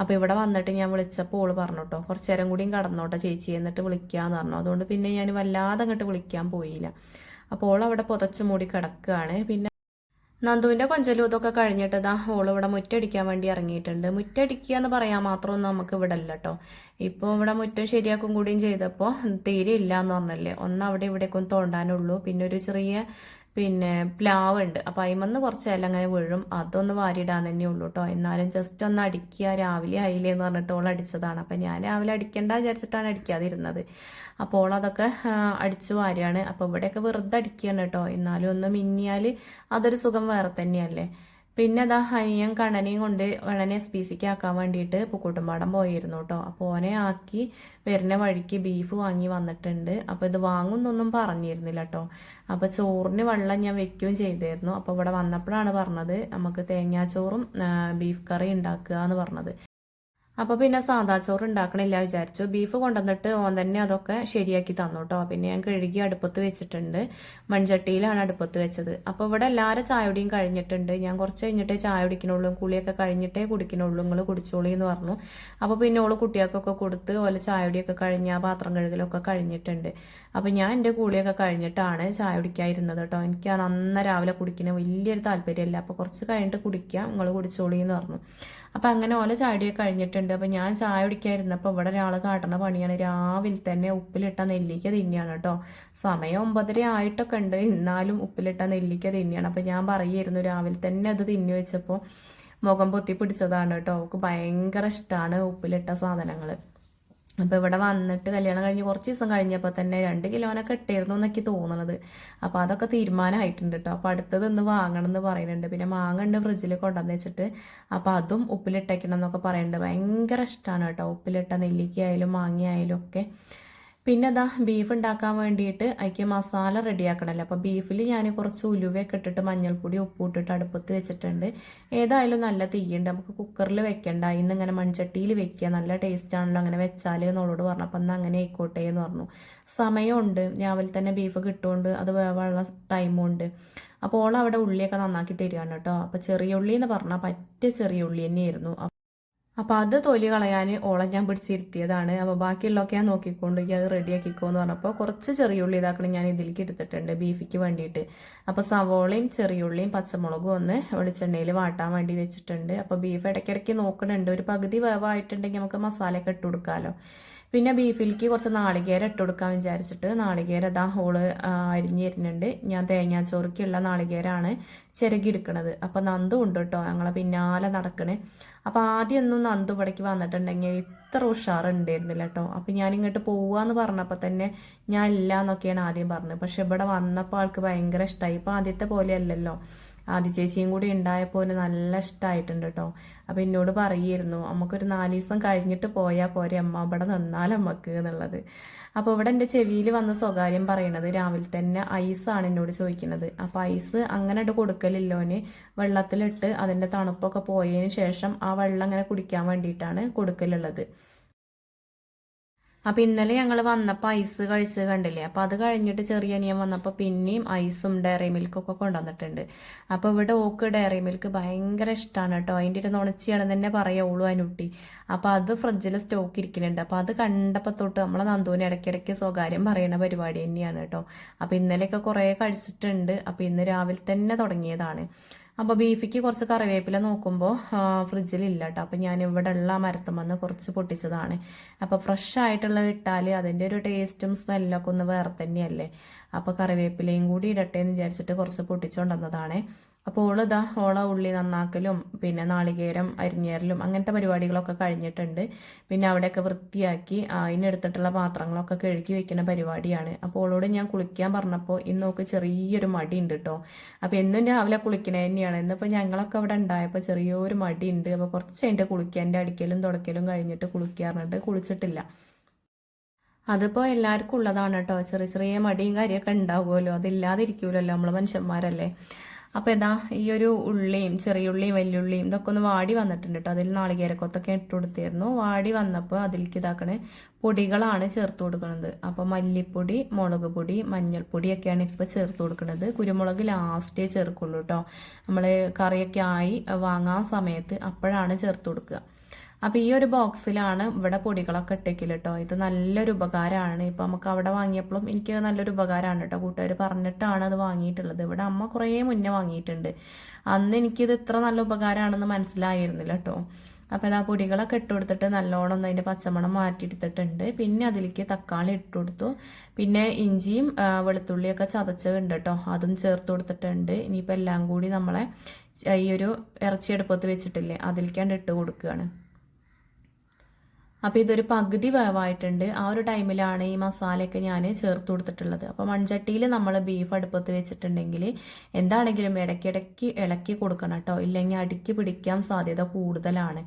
അപ്പോൾ ഇവിടെ വന്നിട്ട് ഞാൻ വിളിച്ചപ്പോൾ ഓൾ പറഞ്ഞു കേട്ടോ കുറച്ച് നേരം കൂടിയും കടന്നോട്ടെ ചേച്ചി എന്നിട്ട് വിളിക്കാന്ന് പറഞ്ഞു. അതുകൊണ്ട് പിന്നെ ഞാൻ വല്ലാതെ അങ്ങോട്ട് വിളിക്കാൻ പോയില്ല. അപ്പോൾ ഓൾ അവിടെ പുതച്ച് മൂടി കിടക്കുകയാണ് പിന്നെ നന്ദുവിന്റെ കൊഞ്ചലും ഇതൊക്കെ കഴിഞ്ഞിട്ട് ഇതാ ഇവിടെ മുറ്റടിക്കാൻ വേണ്ടി ഇറങ്ങിയിട്ടുണ്ട്. മുറ്റടിക്കുക എന്ന് പറയാൻ മാത്രമൊന്നും നമുക്ക് ഇവിടെ അല്ല കേട്ടോ ഇപ്പോൾ ഇവിടെ മുറ്റം ശരിയാക്കും കൂടിയും ചെയ്തപ്പോൾ തീരെ ഇല്ല എന്ന് പറഞ്ഞല്ലേ. ഒന്ന് അവിടെ ഇവിടേക്കും തോണ്ടാനുള്ളൂ. പിന്നെ ഒരു ചെറിയ പിന്നെ പ്ലാവ് ഉണ്ട് അപ്പം അയിമന്ന് കുറച്ച് ഇല അങ്ങനെ വീഴും. അതൊന്ന് വാരിയിടാൻ തന്നെ ഉള്ളൂ കേട്ടോ എന്നാലും ജസ്റ്റ് ഒന്ന് അടിക്കുക. രാവിലെ ആയില്ലേ എന്ന് പറഞ്ഞിട്ട് ഓൾ അടിച്ചതാണ്. അപ്പം ഞാൻ രാവിലെ അടിക്കേണ്ട വിചാരിച്ചിട്ടാണ് അടിക്കാതിരുന്നത്. അപ്പോൾ അതൊക്കെ അടിച്ചു വാരിയാണ്. അപ്പോൾ ഇവിടെയൊക്കെ വെറുതെ അടിക്കുകയാണ് കേട്ടോ എന്നാലും ഒന്ന് മിന്നിയാൽ അതൊരു സുഖം വേറെ തന്നെയല്ലേ. പിന്നെ അതാ ഹനിയും കണ്ണനെയും കൊണ്ട് കണ്ണനെ എസ് പി സിക്ക് ആക്കാൻ വേണ്ടിയിട്ട് പൂക്കൂട്ടുംപാടം പോയിരുന്നു കേട്ടോ അപ്പോൾ ഓനെ ആക്കി വരുന്ന വഴിക്ക് ബീഫ് വാങ്ങി വന്നിട്ടുണ്ട്. അപ്പോൾ ഇത് വാങ്ങുന്നൊന്നും പറഞ്ഞിരുന്നില്ല കേട്ടോ അപ്പോൾ ചോറിന് വെള്ളം ഞാൻ വെക്കുകയും ചെയ്തിരുന്നു. അപ്പോൾ ഇവിടെ വന്നപ്പോഴാണ് പറഞ്ഞത് നമുക്ക് തേങ്ങാച്ചോറും ബീഫ് കറി ഉണ്ടാക്കുക എന്ന് പറഞ്ഞത്. അപ്പോൾ പിന്നെ സാദാ ചോറ് ഉണ്ടാക്കണില്ല വിചാരിച്ചു. ബീഫ് കൊണ്ടുവന്നിട്ട് ഓൻ തന്നെ അതൊക്കെ ശരിയാക്കി തന്നു കേട്ടോ പിന്നെ ഞാൻ കഴുകി അടുപ്പത്ത് വെച്ചിട്ടുണ്ട്. മൺചട്ടിയിലാണ് അടുപ്പത്ത് വെച്ചത്. അപ്പോൾ ഇവിടെ എല്ലാവരും ചായയുടെയും കഴിഞ്ഞിട്ടുണ്ട്. ഞാൻ കുറച്ച് കഴിഞ്ഞിട്ടേ ചായ കുടിക്കണുള്ളൂ. കുളിയൊക്കെ കഴിഞ്ഞിട്ടേ കുടിക്കണുള്ളൂ. നിങ്ങൾ കുടിച്ചോളി എന്ന് പറഞ്ഞു. അപ്പോൾ പിന്നെ ഓൾ കുട്ടികൾക്കൊക്കെ കൊടുത്ത് ഓലെ ചായയുടെയൊക്കെ കഴിഞ്ഞ് ആ പാത്രം കഴുകലൊക്കെ കഴിഞ്ഞിട്ടുണ്ട്. അപ്പോൾ ഞാൻ എന്റെ കുളിയൊക്കെ കഴിഞ്ഞിട്ടാണ് ചായ കുടിക്കാതിരുന്നത് കേട്ടോ എനിക്ക് അന്ന് രാവിലെ കുടിക്കുന്ന വലിയൊരു താല്പര്യമല്ല. അപ്പോൾ കുറച്ച് കഴിഞ്ഞിട്ട് കുടിക്കാം. നിങ്ങൾ കുടിച്ചോളി എന്ന് പറഞ്ഞു. അപ്പോൾ അങ്ങനെ ഓല ചാടിയൊക്കെ കഴിഞ്ഞിട്ടുണ്ട്. അപ്പോൾ ഞാൻ ചായ കുടിക്കാതിരുന്നപ്പോൾ ഇവിടെ ഒരാൾ കാട്ടണ പണിയാണ്. രാവിലെ തന്നെ ഉപ്പിലിട്ട നെല്ലിക്ക തിന്നെയാണ് കേട്ടോ. സമയം ഒമ്പതര ആയിട്ടൊക്കെ ഉണ്ട്. എന്നാലും ഉപ്പിലിട്ട നെല്ലിക്ക തിന്നെയാണ്. അപ്പോൾ ഞാൻ പറയായിരുന്നു രാവിലെ തന്നെ അത് തിന്നു വെച്ചപ്പോൾ മുഖം പൊത്തി പിടിച്ചതാണ് കേട്ടോ. അവൾക്ക് ഭയങ്കര ഇഷ്ടമാണ് ഉപ്പിലിട്ട സാധനങ്ങൾ അപ്പോൾ ഇവിടെ വന്നിട്ട് കല്യാണം കഴിഞ്ഞ് കുറച്ച് ദിവസം കഴിഞ്ഞപ്പോൾ തന്നെ രണ്ട് കിലോനൊക്കെ ഇട്ടായിരുന്നു എന്നൊക്കെ തോന്നണത്. അപ്പോൾ അതൊക്കെ തീരുമാനമായിട്ടുണ്ട് കേട്ടോ. അപ്പോൾ അടുത്തത് ഇന്ന് വാങ്ങണം എന്ന് പറയുന്നുണ്ട്. പിന്നെ മാങ്ങ ഉണ്ട് ഫ്രിഡ്ജിൽ കൊണ്ടുവന്ന് വെച്ചിട്ട്. അപ്പോൾ അതും ഉപ്പിലിട്ടേക്കണം എന്നൊക്കെ പറയുന്നുണ്ട്. ഭയങ്കര ഇഷ്ടമാണ് കേട്ടോ. ഉപ്പിലിട്ട നെല്ലിക്കയായാലും മാങ്ങയായാലും ഒക്കെ. പിന്നെ അതാ ബീഫ് ഉണ്ടാക്കാൻ വേണ്ടിയിട്ട് അതിക്ക് മസാല റെഡിയാക്കണമല്ലോ അപ്പോൾ ബീഫിൽ ഞാൻ കുറച്ച് ഉലുവയൊക്കെ ഇട്ടിട്ട് മഞ്ഞൾപ്പൊടി ഉപ്പ് ഇട്ടിട്ട് അടുപ്പത്ത് വെച്ചിട്ടുണ്ട്. ഏതായാലും നല്ല തീയുണ്ട്. നമുക്ക് കുക്കറിൽ വെക്കണ്ട. ഇന്ന് ഇങ്ങനെ മൺചട്ടിയിൽ വെക്കുക. നല്ല ടേസ്റ്റ് ആണല്ലോ അങ്ങനെ വെച്ചാൽ എന്നുള്ളോട് പറഞ്ഞു. അപ്പം എന്നാൽ അങ്ങനെ ആയിക്കോട്ടെ എന്ന് പറഞ്ഞു. സമയമുണ്ട്. രാവിലെ തന്നെ ബീഫ് കിട്ടുകൊണ്ട് അത് വേവാനുള്ള ടൈമും ഉണ്ട് അപ്പോൾ ഓൾ അവിടെ ഉള്ളിയൊക്കെ നന്നാക്കി തരികയാണ് കേട്ടോ. അപ്പോൾ ചെറിയ ഉള്ളി എന്ന് പറഞ്ഞാൽ പറ്റ ചെറിയ ഉള്ളി തന്നെയായിരുന്നു. അപ്പോൾ അത് തൊലി കളയാൻ ഓളെ ഞാൻ പിടിച്ചിരുത്തിയതാണ്. അപ്പോൾ ബാക്കിയുള്ളതൊക്കെ ഞാൻ നോക്കിക്കൊണ്ട് അത് റെഡിയാക്കിക്കോ എന്ന് പറഞ്ഞപ്പോൾ കുറച്ച് ചെറിയുള്ളി ഇതാക്കണം ഞാൻ ഇതിലേക്ക് എടുത്തിട്ടുണ്ട് ബീഫിക്ക് വേണ്ടിയിട്ട്. അപ്പോൾ സവോളയും ചെറിയുള്ളിയും പച്ചമുളകും ഒന്ന് വെളിച്ചെണ്ണയിൽ വാട്ടാൻ വേണ്ടി വെച്ചിട്ടുണ്ട്. അപ്പോൾ ബീഫ് ഇടയ്ക്കിടയ്ക്ക് നോക്കണുണ്ട്. ഒരു പകുതി വേവായിട്ടുണ്ടെങ്കിൽ നമുക്ക് മസാലയൊക്കെ ഇട്ട് കൊടുക്കാമല്ലോ പിന്നെ ബീഫിലേക്ക് കുറച്ച് നാളികേരം ഇട്ട് കൊടുക്കാൻ വിചാരിച്ചിട്ട് നാളികേരം ഇതാ ഹോൾ അരിഞ്ഞിരുന്നുണ്ട് ഞാൻ തേങ്ങാച്ചോറിക്കുള്ള നാളികേരാണ് ചിരകിയെടുക്കണത് അപ്പം നന്ദു ഉണ്ട് കേട്ടോ ഞങ്ങളെ പിന്നാലെ നടക്കണേ. അപ്പോൾ ആദ്യമൊന്നും നന്ദു ഇവിടേക്ക് വന്നിട്ടുണ്ടെങ്കിൽ ഇത്ര ഉഷാറുണ്ടായിരുന്നില്ല കേട്ടോ അപ്പം ഞാൻ ഇങ്ങോട്ട് പോവാന്ന് പറഞ്ഞപ്പോൾ തന്നെ ഞാൻ ഇല്ല എന്നൊക്കെയാണ് ആദ്യം പറഞ്ഞത്. പക്ഷെ ഇവിടെ വന്നപ്പോൾ ആൾക്ക് ഭയങ്കര ഇഷ്ടമായി ഇപ്പം ആദ്യത്തെ പോലെയല്ലല്ലോ ആദ്യ ചേച്ചിയും കൂടി ഉണ്ടായപ്പോൾ നല്ല ഇഷ്ടമായിട്ടുണ്ട് കേട്ടോ അപ്പം എന്നോട് പറയുമായിരുന്നു നമുക്കൊരു നാല് ദിവസം കഴിഞ്ഞിട്ട് പോയാൽ പോരെ അമ്മ ഇവിടെ നിന്നാൽ അമ്മയ്ക്ക് എന്നുള്ളത്. അപ്പോൾ ഇവിടെ എന്റെ ചെവിയിൽ വന്ന സ്വകാര്യം പറയണത് രാവിലെ തന്നെ ഐസാണ് എന്നോട് ചോദിക്കുന്നത് അപ്പോൾ ഐസ് അങ്ങനെ ഇട്ട് കൊടുക്കലില്ലോന് വെള്ളത്തിലിട്ട് അതിന്റെ തണുപ്പൊക്കെ പോയതിന് ശേഷം ആ വെള്ളം അങ്ങനെ കുടിക്കാൻ വേണ്ടിയിട്ടാണ് കൊടുക്കലുള്ളത്. അപ്പോൾ ഇന്നലെ ഞങ്ങൾ വന്നപ്പോൾ ഐസ് കഴിച്ചത് കണ്ടില്ലേ? അപ്പോൾ അത് കഴിഞ്ഞിട്ട് ചെറിയ അനിയൻ വന്നപ്പോൾ പിന്നെയും ഐസും ഡയറി മിൽക്കൊക്കെ കൊണ്ടുവന്നിട്ടുണ്ട്. അപ്പോൾ ഇവിടെ ഓക്ക് ഡയറി മിൽക്ക് ഭയങ്കര ഇഷ്ടമാണ് കേട്ടോ. അതിന്റെ ഒരു നുണച്ചിയാണെന്ന് തന്നെ പറയുള്ളൂ അനുട്ടി. അപ്പോൾ അത് ഫ്രിഡ്ജിൽ സ്റ്റോക്ക് ഇരിക്കുന്നുണ്ട്. അപ്പോൾ അത് കണ്ടപ്പോൾ തൊട്ട് നമ്മളെ നന്ദുവിന് ഇടയ്ക്കിടയ്ക്ക് സ്വകാര്യം പറയുന്ന പരിപാടി തന്നെയാണ് കേട്ടോ. അപ്പോൾ ഇന്നലെയൊക്കെ കുറേ കഴിച്ചിട്ടുണ്ട്. അപ്പോൾ ഇന്ന് രാവിലെ തന്നെ തുടങ്ങിയതാണ്. അപ്പോൾ ബീഫിക്ക് കുറച്ച് കറിവേപ്പില നോക്കുമ്പോൾ ഫ്രിഡ്ജിലില്ല കേട്ടോ അപ്പോൾ ഞാൻ ഇവിടെ ഉള്ള മരത്തുമെന്ന് കുറച്ച് പൊട്ടിച്ചതാണ്. അപ്പോൾ ഫ്രഷ് ആയിട്ടുള്ള ഇട്ടാൽ അതിന്റെ ഒരു ടേസ്റ്റും സ്മെല്ലൊക്കെ ഒന്ന് വേറെ തന്നെയല്ലേ. അപ്പോൾ കറിവേപ്പിലയും കൂടി ഇടട്ടെ എന്ന് വിചാരിച്ചിട്ട് കുറച്ച് പൊട്ടിച്ചുകൊണ്ടുവന്നതാണ് അപ്പോൾ ഓളിതാ ഓള ഉള്ളി നന്നാക്കലും പിന്നെ നാളികേരം അരിഞ്ഞേറലും അങ്ങനത്തെ പരിപാടികളൊക്കെ കഴിഞ്ഞിട്ടുണ്ട്. പിന്നെ അവിടെയൊക്കെ വൃത്തിയാക്കി അതിനെടുത്തിട്ടുള്ള പാത്രങ്ങളൊക്കെ കഴുകി വെക്കുന്ന പരിപാടിയാണ്. അപ്പോൾ ഓളോട് ഞാൻ കുളിക്കാൻ പറഞ്ഞപ്പോൾ ഇന്നൊക്കെ ചെറിയൊരു മടി ഉണ്ട് കേട്ടോ അപ്പോൾ എന്നും രാവിലെ കുളിക്കണേ തന്നെയാണ്. ഇന്നിപ്പോൾ ഞങ്ങളൊക്കെ അവിടെ ഉണ്ടായപ്പോൾ ചെറിയൊരു മടി ഉണ്ട് അപ്പോൾ കുറച്ച് അതിന്റെ കുളിക്കാൻ എന്റെ അടിക്കലും തുടക്കലും കഴിഞ്ഞിട്ട് കുളിക്കാറുണ്ട് കുളിച്ചിട്ടില്ല. അതിപ്പോൾ എല്ലാവർക്കും ഉള്ളതാണ് കേട്ടോ ചെറിയ ചെറിയ മടിയും കാര്യമൊക്കെ ഉണ്ടാവുമല്ലോ. അതില്ലാതിരിക്കുമല്ലോ നമ്മൾ മനുഷ്യന്മാരല്ലേ? അപ്പോൾ ഇതാ ഈ ഒരു ഉള്ളിയും ചെറിയുള്ളിയും വലിയുള്ളിയും ഇതൊക്കെ ഒന്ന് വാടി വന്നിട്ടുണ്ട് കേട്ടോ. അതിൽ നാളികേരക്കൊത്തൊക്കെ ഇട്ട് കൊടുത്തിരുന്നു. വാടി വന്നപ്പോൾ അതിലേക്ക് ഇതാക്കണ പൊടികളാണ് ചേർത്ത് കൊടുക്കുന്നത് അപ്പോൾ മല്ലിപ്പൊടി മുളക് പൊടി മഞ്ഞൾപ്പൊടിയൊക്കെയാണ് ഇപ്പോൾ ചേർത്ത് കൊടുക്കുന്നത് കുരുമുളക് ലാസ്റ്റേ ചേർക്കുള്ളൂ കേട്ടോ. നമ്മൾ കറിയൊക്കെ ആയി വാങ്ങാൻ സമയത്ത് അപ്പോഴാണ് ചേർത്ത് കൊടുക്കുക. അപ്പോൾ ഈ ഒരു ബോക്സിലാണ് ഇവിടെ പൊടികളൊക്കെ ഇട്ടേക്കില്ല കേട്ടോ ഇത് നല്ലൊരു ഉപകാരമാണ് ഇപ്പം നമുക്ക് അവിടെ വാങ്ങിയപ്പോഴും എനിക്ക് നല്ലൊരു ഉപകാരമാണ് കേട്ടോ കൂട്ടുകാർ പറഞ്ഞിട്ടാണ് അത് വാങ്ങിയിട്ടുള്ളത്. ഇവിടെ അമ്മ കുറേ മുന്നേ വാങ്ങിയിട്ടുണ്ട്. അന്ന് എനിക്കിത് ഇത്ര നല്ല ഉപകാരമാണെന്ന് മനസ്സിലായിരുന്നില്ല കേട്ടോ അപ്പോൾ ആ പൊടികളൊക്കെ ഇട്ട് കൊടുത്തിട്ട് നല്ലോണം ഒന്ന് അതിന്റെ പച്ചമണം മാറ്റിയെടുത്തിട്ടുണ്ട്. പിന്നെ അതിലേക്ക് തക്കാളി ഇട്ട് കൊടുത്തു. പിന്നെ ഇഞ്ചിയും വെളുത്തുള്ളിയൊക്കെ ചതച്ചതുണ്ട് കേട്ടോ അതും ചേർത്ത് കൊടുത്തിട്ടുണ്ട്. ഇനിയിപ്പോൾ എല്ലാം കൂടി നമ്മളെ ഈ ഒരു ഇറച്ചി അടുപ്പത്ത് വെച്ചിട്ടില്ലേ അതിലേക്കാണ്ട് ഇട്ട് കൊടുക്കുകയാണ് അപ്പോൾ ഇതൊരു പകുതി വേവായിട്ടുണ്ട്. ആ ഒരു ടൈമിലാണ് ഈ മസാലയൊക്കെ ഞാൻ ചേർത്ത് കൊടുത്തിട്ടുള്ളത്. അപ്പോൾ മൺചട്ടിയിൽ നമ്മൾ ബീഫ് അടുപ്പത്ത് വെച്ചിട്ടുണ്ടെങ്കിൽ എന്താണെങ്കിലും ഇടയ്ക്കിടയ്ക്ക് ഇളക്കി കൊടുക്കണം കേട്ടോ. ഇല്ലെങ്കിൽ അടുക്കി പിടിക്കാൻ സാധ്യത കൂടുതലാണ്.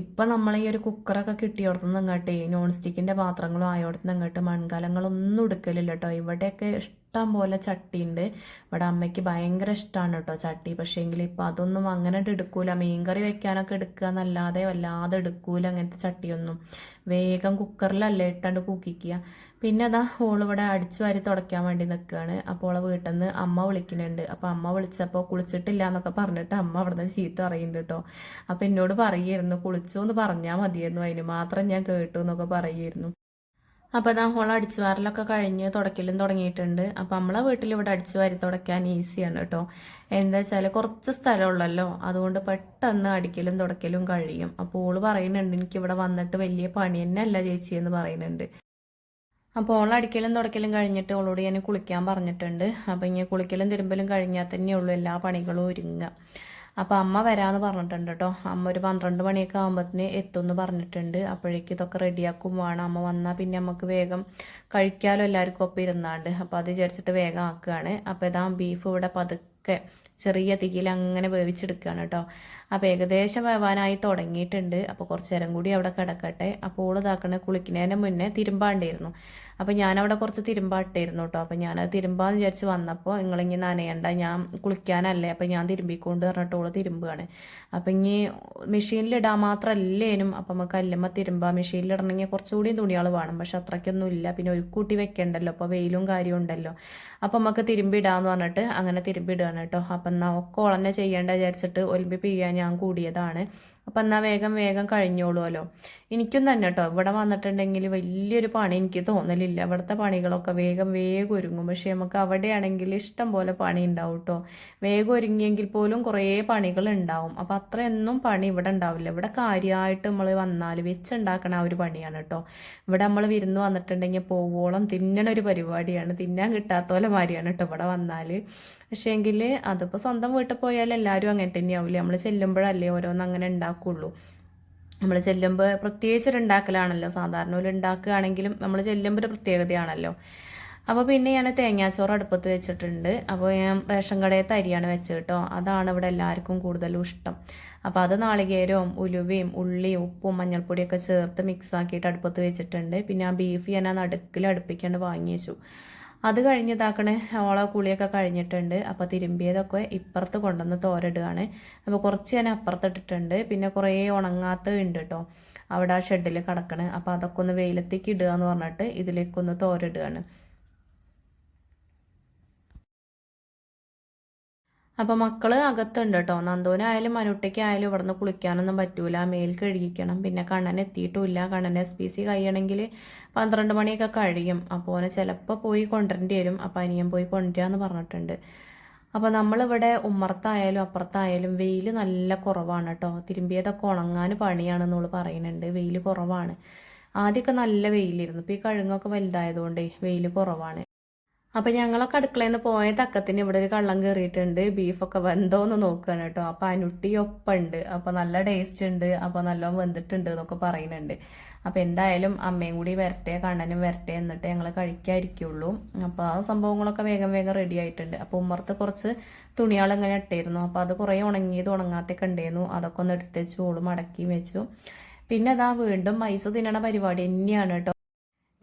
ഇപ്പം നമ്മൾ ഈ ഒരു കുക്കറൊക്കെ കിട്ടിയോടത്തുനിന്ന് ഇങ്ങോട്ട് നോൺ സ്റ്റിക്കിന്റെ പാത്രങ്ങളും ആയോടത്തുനിന്ന് ഇങ്ങോട്ട് മൺകാലങ്ങളൊന്നും എടുക്കലില്ല കേട്ടോ ഇവിടെയൊക്കെ ഇഷ്ടം പോലെ ചട്ടി ഉണ്ട് ഇവിടെ അമ്മയ്ക്ക് ഭയങ്കര ഇഷ്ടമാണ് കേട്ടോ ചട്ടി. പക്ഷേ എങ്കിൽ ഇപ്പം അതൊന്നും അങ്ങനെ എടുക്കൂല. മീൻകറി വെക്കാനൊക്കെ എടുക്കുക എന്നല്ലാതെ വല്ലാതെ എടുക്കൂല അങ്ങനത്തെ ചട്ടിയൊന്നും. വേഗം കുക്കറിലല്ലേ ഇട്ടാണ്ട് കൂക്കിക്കുക. പിന്നെ അതാ ഓളിവിടെ അടിച്ചു വാരി തുടയ്ക്കാൻ വേണ്ടി നിൽക്കുകയാണ് അപ്പോൾ അവളെ വീട്ടിൽ നിന്ന് അമ്മ വിളിക്കുന്നുണ്ട്. അപ്പോൾ അമ്മ വിളിച്ചപ്പോൾ കുളിച്ചിട്ടില്ല എന്നൊക്കെ പറഞ്ഞിട്ട് അമ്മ അവിടെ നിന്ന് ചീത്ത പറയുന്നുണ്ട് കേട്ടോ അപ്പോൾ എന്നോട് പറയുമായിരുന്നു കുളിച്ചു എന്ന് പറഞ്ഞാൽ മതിയായിരുന്നു അതിന്. മാത്രം ഞാൻ കേട്ടു എന്നൊക്കെ പറയുമായിരുന്നു അപ്പോൾ അതാ ഹോൾ അടിച്ചു വാരലൊക്കെ കഴിഞ്ഞ് തുടക്കലും തുടങ്ങിയിട്ടുണ്ട്. അപ്പോൾ നമ്മളെ വീട്ടിൽ ഇവിടെ അടിച്ചു വാരി തുടയ്ക്കാൻ ഈസിയാണ് കേട്ടോ എന്താ വെച്ചാൽ കുറച്ച് സ്ഥലമുള്ളല്ലോ. അതുകൊണ്ട് പെട്ടെന്ന് അടിക്കലും തുടക്കലും കഴിയും. അപ്പോൾ ഓൾ പറയുന്നുണ്ട് എനിക്ക് ഇവിടെ വന്നിട്ട് വലിയ പണി തന്നെ അല്ല ചേച്ചി എന്ന് പറയുന്നുണ്ട്. അപ്പോൾ ഓൾ അടിക്കലും തുടക്കലും കഴിഞ്ഞിട്ട് ഓളോട് ഞാൻ കുളിക്കാൻ പറഞ്ഞിട്ടുണ്ട്. അപ്പോൾ ഇങ്ങനെ കുളിക്കലും തിരുമ്പലും കഴിഞ്ഞാൽ തന്നെയുള്ളൂ എല്ലാ പണികളും ഒരുങ്ങുക. അപ്പോൾ അമ്മ വരാമെന്ന് പറഞ്ഞിട്ടുണ്ട് കേട്ടോ. അമ്മ ഒരു പന്ത്രണ്ട് മണിയൊക്കെ ആകുമ്പോഴത്തേന് എത്തുമെന്ന് പറഞ്ഞിട്ടുണ്ട്. അപ്പോഴേക്ക് ഇതൊക്കെ റെഡിയാക്കും വേണം. അമ്മ വന്നാൽ പിന്നെ നമുക്ക് വേഗം കഴിക്കാമല്ലോ എല്ലാവർക്കും ഒപ്പം ഇരുന്നാണ്ട്. അപ്പോൾ അത് വിചാരിച്ചിട്ട് വേഗം ആക്കുകയാണ്. അപ്പോൾ ഇതാ ബീഫ് ഇവിടെ പതുക്കെ ചെറിയ തീയിൽ അങ്ങനെ വേവിച്ചെടുക്കുകയാണ് കേട്ടോ. അപ്പോൾ ഏകദേശം വേവാനായി തുടങ്ങിയിട്ടുണ്ട്. അപ്പോൾ കുറച്ച് നേരം കൂടി അവിടെ കിടക്കട്ടെ. അപ്പോൾ ഓളിതാക്കണ കുളിക്കുന്നതിന് മുന്നേ തിരുമ്പാണ്ടായിരുന്നു അപ്പോൾ ഞാനവിടെ കുറച്ച് തിരുമ്പാട്ടായിരുന്നു കേട്ടോ അപ്പോൾ ഞാൻ തിരുമ്പാന്ന് വിചാരിച്ച് വന്നപ്പോൾ നിങ്ങളിങ്ങനെ നനയണ്ട ഞാൻ കുളിക്കാനല്ലേ അപ്പോൾ ഞാൻ തിരുമ്പിക്കൊണ്ട് പറഞ്ഞിട്ട് ഓൾ തിരുമ്പുകയാണ് അപ്പോൾ ഇനി മെഷീനിലിടാൻ മാത്രമല്ലേനും അപ്പം നമുക്ക് കല്ലുമ്മ തിരുമ്പാ മെഷീനിലിടണമെങ്കിൽ കുറച്ചുകൂടി തുണികൾ വേണം. പക്ഷെ അത്രയ്ക്കൊന്നും ഇല്ല. പിന്നെ ഒരു കൂട്ടി വെക്കണ്ടല്ലോ അപ്പോൾ വെയിലും കാര്യവും ഉണ്ടല്ലോ. അപ്പം നമുക്ക് തിരുമ്പിടാന്ന് പറഞ്ഞിട്ട് അങ്ങനെ തിരുമ്പിടുകയാണ് കേട്ടോ അപ്പം എന്നാൽ ഒക്കെ ഉളന്നെ ചെയ്യേണ്ട വിചാരിച്ചിട്ട് ഒലിമ്പി പിഴിയാൻ ഞാൻ കൂടിയതാണ്. അപ്പം എന്നാൽ വേഗം വേഗം കഴിഞ്ഞോളുമല്ലോ എനിക്കും തന്നെ കേട്ടോ ഇവിടെ വന്നിട്ടുണ്ടെങ്കിൽ വലിയൊരു പണി എനിക്ക് തോന്നലില്ല. ഇവിടുത്തെ പണികളൊക്കെ വേഗം വേഗം ഒരുങ്ങും. പക്ഷേ നമുക്ക് അവിടെയാണെങ്കിൽ ഇഷ്ടം പോലെ പണി ഉണ്ടാവും കേട്ടോ വേഗം ഒരുങ്ങിയെങ്കിൽ പോലും കുറേ പണികൾ ഉണ്ടാവും. അപ്പം അത്രയൊന്നും പണി ഇവിടെ ഉണ്ടാവില്ല. ഇവിടെ കാര്യമായിട്ട് നമ്മൾ വന്നാൽ വെച്ചുണ്ടാക്കണ ആ ഒരു പണിയാണ് കേട്ടോ ഇവിടെ നമ്മൾ വിരുന്ന് വന്നിട്ടുണ്ടെങ്കിൽ പോവോളം തിന്നണ ഒരു പരിപാടിയാണ്. തിന്നാൻ കിട്ടാത്ത പോലെ മാതിരിയാണ് കേട്ടോ ഇവിടെ വന്നാൽ. പക്ഷേ എങ്കിൽ അതിപ്പോൾ സ്വന്തം വീട്ടിൽ പോയാൽ എല്ലാവരും അങ്ങനെ തന്നെയാവില്ലേ നമ്മൾ ചെല്ലുമ്പോഴല്ലേ ഓരോന്ന് അങ്ങനെ ഉണ്ടാക്കുള്ളൂ നമ്മൾ ചെല്ലുമ്പോൾ പ്രത്യേകിച്ച് ഒരു ഉണ്ടാക്കലാണല്ലോ സാധാരണ ഒരു ഉണ്ടാക്കുകയാണെങ്കിലും നമ്മൾ ചെല്ലുമ്പോൾ ഒരു പ്രത്യേകതയാണല്ലോ. അപ്പോൾ പിന്നെ ഞാൻ തേങ്ങാച്ചോറ് അടുപ്പത്ത് വെച്ചിട്ടുണ്ട്. അപ്പോൾ ഞാൻ റേഷൻ കടയിൽ തരിയാണ് വെച്ചത് കേട്ടോ അതാണ് ഇവിടെ എല്ലാവർക്കും കൂടുതലും ഇഷ്ടം. അപ്പോൾ അത് നാളികേരവും ഉലുവയും ഉള്ളിയും ഉപ്പും മഞ്ഞൾപ്പൊടിയൊക്കെ ചേർത്ത് മിക്സ് ആക്കിയിട്ട് അടുപ്പത്ത് വെച്ചിട്ടുണ്ട്. പിന്നെ ആ ബീഫ് ഞാൻ ആ നടുക്കിൽ അടുപ്പിക്കാണ്ട് വാങ്ങി വെച്ചു. അത് കഴിഞ്ഞതാക്കണേ ഓള കുളിയൊക്കെ കഴിഞ്ഞിട്ടുണ്ട്. അപ്പോൾ തിരുമ്പിയതൊക്കെ ഇപ്പുറത്ത് കൊണ്ടുവന്ന് തോരടുകയാണ്. അപ്പോൾ കുറച്ച് ഞാൻ അപ്പുറത്തിട്ടിട്ടുണ്ട് പിന്നെ കുറേ ഉണങ്ങാത്ത ഉണ്ട് കേട്ടോ അവിടെ ആ ഷെഡിൽ കിടക്കണേ. അപ്പോൾ അതൊക്കെ ഒന്ന് വെയിലത്തേക്ക് ഇടുക എന്ന് പറഞ്ഞിട്ട് ഇതിലേക്കൊന്ന് തോരടുകയാണ്. അപ്പോൾ മക്കൾ അകത്തുണ്ട് കേട്ടോ നന്ദോനായാലും മനുട്ടയ്ക്കായാലും ഇവിടുന്ന് കുളിക്കാനൊന്നും പറ്റൂല. മേൽ കഴുകിക്കണം പിന്നെ കണ്ണൻ എത്തിയിട്ടുമില്ല. കണ്ണൻ എസ് പി സി കഴിയണമെങ്കിൽ പന്ത്രണ്ട് മണിയൊക്കെ കഴിയും. അപ്പോൾ ഓനെ ചിലപ്പോൾ പോയി കൊണ്ടുവരേണ്ടി വരും. അപ്പോൾ അനിയൻ പോയി കൊണ്ടുവരാന്ന് പറഞ്ഞിട്ടുണ്ട്. അപ്പോൾ നമ്മളിവിടെ ഉമ്മറത്തായാലും അപ്പുറത്തായാലും വെയിൽ നല്ല കുറവാണ് കേട്ടോ തിരുമ്പിയതൊക്കെ ഉണങ്ങാൻ പണിയാണെന്നോൾ പറയുന്നുണ്ട്. വെയിൽ കുറവാണ്. ആദ്യമൊക്കെ നല്ല വെയിലിരുന്നു ഇപ്പോൾ ഈ കഴുങ്ങൊക്കെ വലുതായതുകൊണ്ടേ വെയിൽ കുറവാണ്. അപ്പൊ ഞങ്ങളൊക്കെ അടുക്കളയിൽ നിന്ന് പോയ തക്കത്തിന് ഇവിടെ ഒരു കള്ളം കയറിയിട്ടുണ്ട് ബീഫൊക്കെ വെന്തോന്ന് നോക്കുകയാണ് കേട്ടോ. അപ്പൊ അനുട്ടി ഒപ്പുണ്ട്. അപ്പൊ നല്ല ടേസ്റ്റ് ഉണ്ട്. അപ്പൊ നല്ലോണം വെന്തിട്ടുണ്ട് എന്നൊക്കെ പറയുന്നുണ്ട്. അപ്പൊ എന്തായാലും അമ്മയും കൂടി വരട്ടെ കണ്ണനും വരട്ടെ എന്നിട്ട് ഞങ്ങൾ കഴിക്കാതിരിക്കുള്ളൂ. അപ്പൊ ആ സംഭവങ്ങളൊക്കെ വേഗം വേഗം റെഡി ആയിട്ടുണ്ട്. അപ്പൊ ഉമ്മർത്ത് കുറച്ച് തുണികൾ ഇങ്ങനെ ഇട്ടായിരുന്നു അപ്പൊ അത് കുറേ ഉണങ്ങിയത് ഉണങ്ങാത്തൊക്കെ ഉണ്ടായിരുന്നു അതൊക്കെ ഒന്ന് എടുത്തേച്ചു ഓളും മടക്കി വെച്ചു. പിന്നെ അതാ വീണ്ടും മൈസ തിന്നണ പരിപാടി തന്നെയാണ് കേട്ടോ.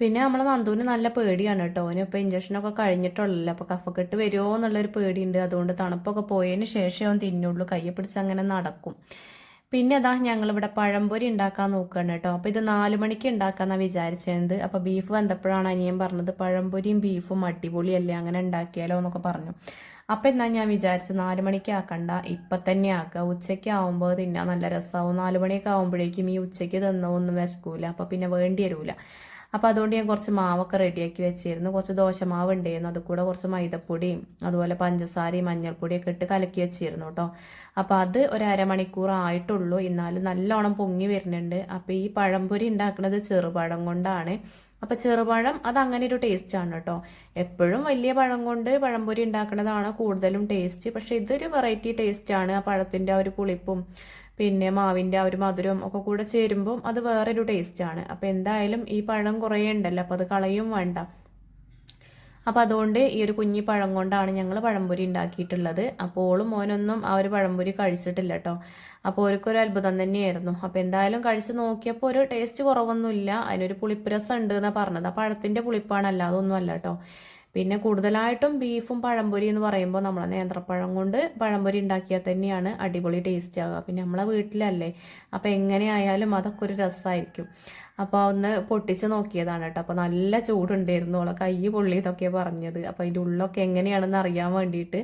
പിന്നെ നമ്മളെ നന്ദുവിന് നല്ല പേടിയാണ് കേട്ടോ. ഓന് ഇപ്പോൾ ഇഞ്ചക്ഷനൊക്കെ കഴിഞ്ഞിട്ടുള്ളല്ലോ. അപ്പോൾ കഫക്കെട്ട് വരുമോ എന്നുള്ളൊരു പേടിയുണ്ട്. അതുകൊണ്ട് തണുപ്പൊക്കെ പോയതിന് ശേഷം അവൻ തിന്നുള്ളൂ. കയ്യെ പിടിച്ച് അങ്ങനെ നടക്കും. പിന്നെ അതാ ഞങ്ങളിവിടെ പഴംപൊരി ഉണ്ടാക്കാൻ നോക്കുകയാണ് കേട്ടോ. അപ്പോൾ ഇത് നാല് മണിക്ക് ഉണ്ടാക്കാന്നാ വിചാരിച്ചത് അപ്പോൾ ബീഫ് വന്നപ്പോഴാണ് അനിയൻ പറഞ്ഞത് പഴംപൊരിയും ബീഫും അടിപൊളിയല്ലേ. അങ്ങനെ ഉണ്ടാക്കിയാലോ എന്നൊക്കെ പറഞ്ഞു. അപ്പം എന്നാൽ ഞാൻ വിചാരിച്ചു നാല് മണിക്ക് ആക്കണ്ട. ഇപ്പം തന്നെ ആക്കുക ഉച്ചയ്ക്ക് ആവുമ്പോൾ തിന്നാൻ നല്ല രസമാവും നാല് മണിയൊക്കെ ആകുമ്പോഴേക്കും ഈ ഉച്ചയ്ക്ക് തിന്നൊന്നും വിശക്കൂല. അപ്പൊ പിന്നെ വേണ്ടി വരൂല അപ്പോൾ അതുകൊണ്ട് ഞാൻ കുറച്ച് മാവൊക്കെ റെഡിയാക്കി വെച്ചിരുന്നു. കുറച്ച് ദോശമാവ് ഉണ്ടായിരുന്നു. അത് കൂടെ കുറച്ച് മൈദപ്പൊടിയും അതുപോലെ പഞ്ചസാരയും മഞ്ഞൾപ്പൊടിയൊക്കെ ഇട്ട് കലക്കി വെച്ചിരുന്നു കേട്ടോ അപ്പോൾ അത് ഒരു അരമണിക്കൂർ ആയിട്ടുള്ളൂ എന്നാലും നല്ലോണം പൊങ്ങി വരുന്നുണ്ട്. അപ്പോൾ ഈ പഴംപൊരി ഉണ്ടാക്കുന്നത് ചെറുപഴം കൊണ്ടാണ്. അപ്പോൾ ചെറുപഴം അത് അങ്ങനെ ഒരു ടേസ്റ്റ് ആണ് കേട്ടോ എപ്പോഴും വലിയ പഴം കൊണ്ട് പഴംപൊരി ഉണ്ടാക്കുന്നതാണ് കൂടുതലും ടേസ്റ്റ് പക്ഷേ ഇതൊരു വെറൈറ്റി ടേസ്റ്റ് ആണ്. ആ പഴത്തിന്റെ ആ ഒരു പുളിപ്പും പിന്നെ മാവിന്റെ ആ ഒരു മധുരം ഒക്കെ കൂടെ ചേരുമ്പം അത് വേറൊരു ടേസ്റ്റാണ് അപ്പോൾ എന്തായാലും ഈ പഴം കുറേ ഉണ്ടല്ലോ അപ്പോൾ അത് കളയും വേണ്ട. അപ്പോൾ അതുകൊണ്ട് ഈ ഒരു കുഞ്ഞി പഴം കൊണ്ടാണ് ഞങ്ങൾ പഴംപൊരി ഉണ്ടാക്കിയിട്ടുള്ളത്. അപ്പോൾ ഓളും മോനൊന്നും ആ ഒരു പഴംപൊരി കഴിച്ചിട്ടില്ല കേട്ടോ അപ്പോൾ ഓർക്കൊരു അത്ഭുതം തന്നെയായിരുന്നു. അപ്പോൾ എന്തായാലും കഴിച്ച് നോക്കിയപ്പോൾ ഒരു ടേസ്റ്റ് കുറവൊന്നുമില്ല. അതിനൊരു പുളിപ്പുരസം ഉണ്ട് എന്നാണ് പറഞ്ഞത്. ആ പഴത്തിന്റെ പുളിപ്പാണ് അല്ലാതൊന്നും അല്ല കേട്ടോ പിന്നെ കൂടുതലായിട്ടും ബീഫും പഴംപൊരി എന്ന് പറയുമ്പോൾ നമ്മൾ നേന്ത്രപ്പഴം കൊണ്ട് പഴംപൊരി ഉണ്ടാക്കിയാൽ തന്നെയാണ് അടിപൊളി ടേസ്റ്റ് ആവുക. പിന്നെ നമ്മളെ വീട്ടിലല്ലേ അപ്പോൾ എങ്ങനെയായാലും അതൊക്കെ ഒരു രസമായിരിക്കും അപ്പോൾ ഒന്ന് പൊട്ടിച്ച് നോക്കിയതാണ് കേട്ടോ. അപ്പോൾ നല്ല ചൂടുണ്ടായിരുന്നു. അവളെ കൈ പൊള്ളിയതൊക്കെ പറഞ്ഞത്. അപ്പോൾ അതിന്റെ ഉള്ളൊക്കെ എങ്ങനെയാണെന്ന് അറിയാൻ വേണ്ടിയിട്ട്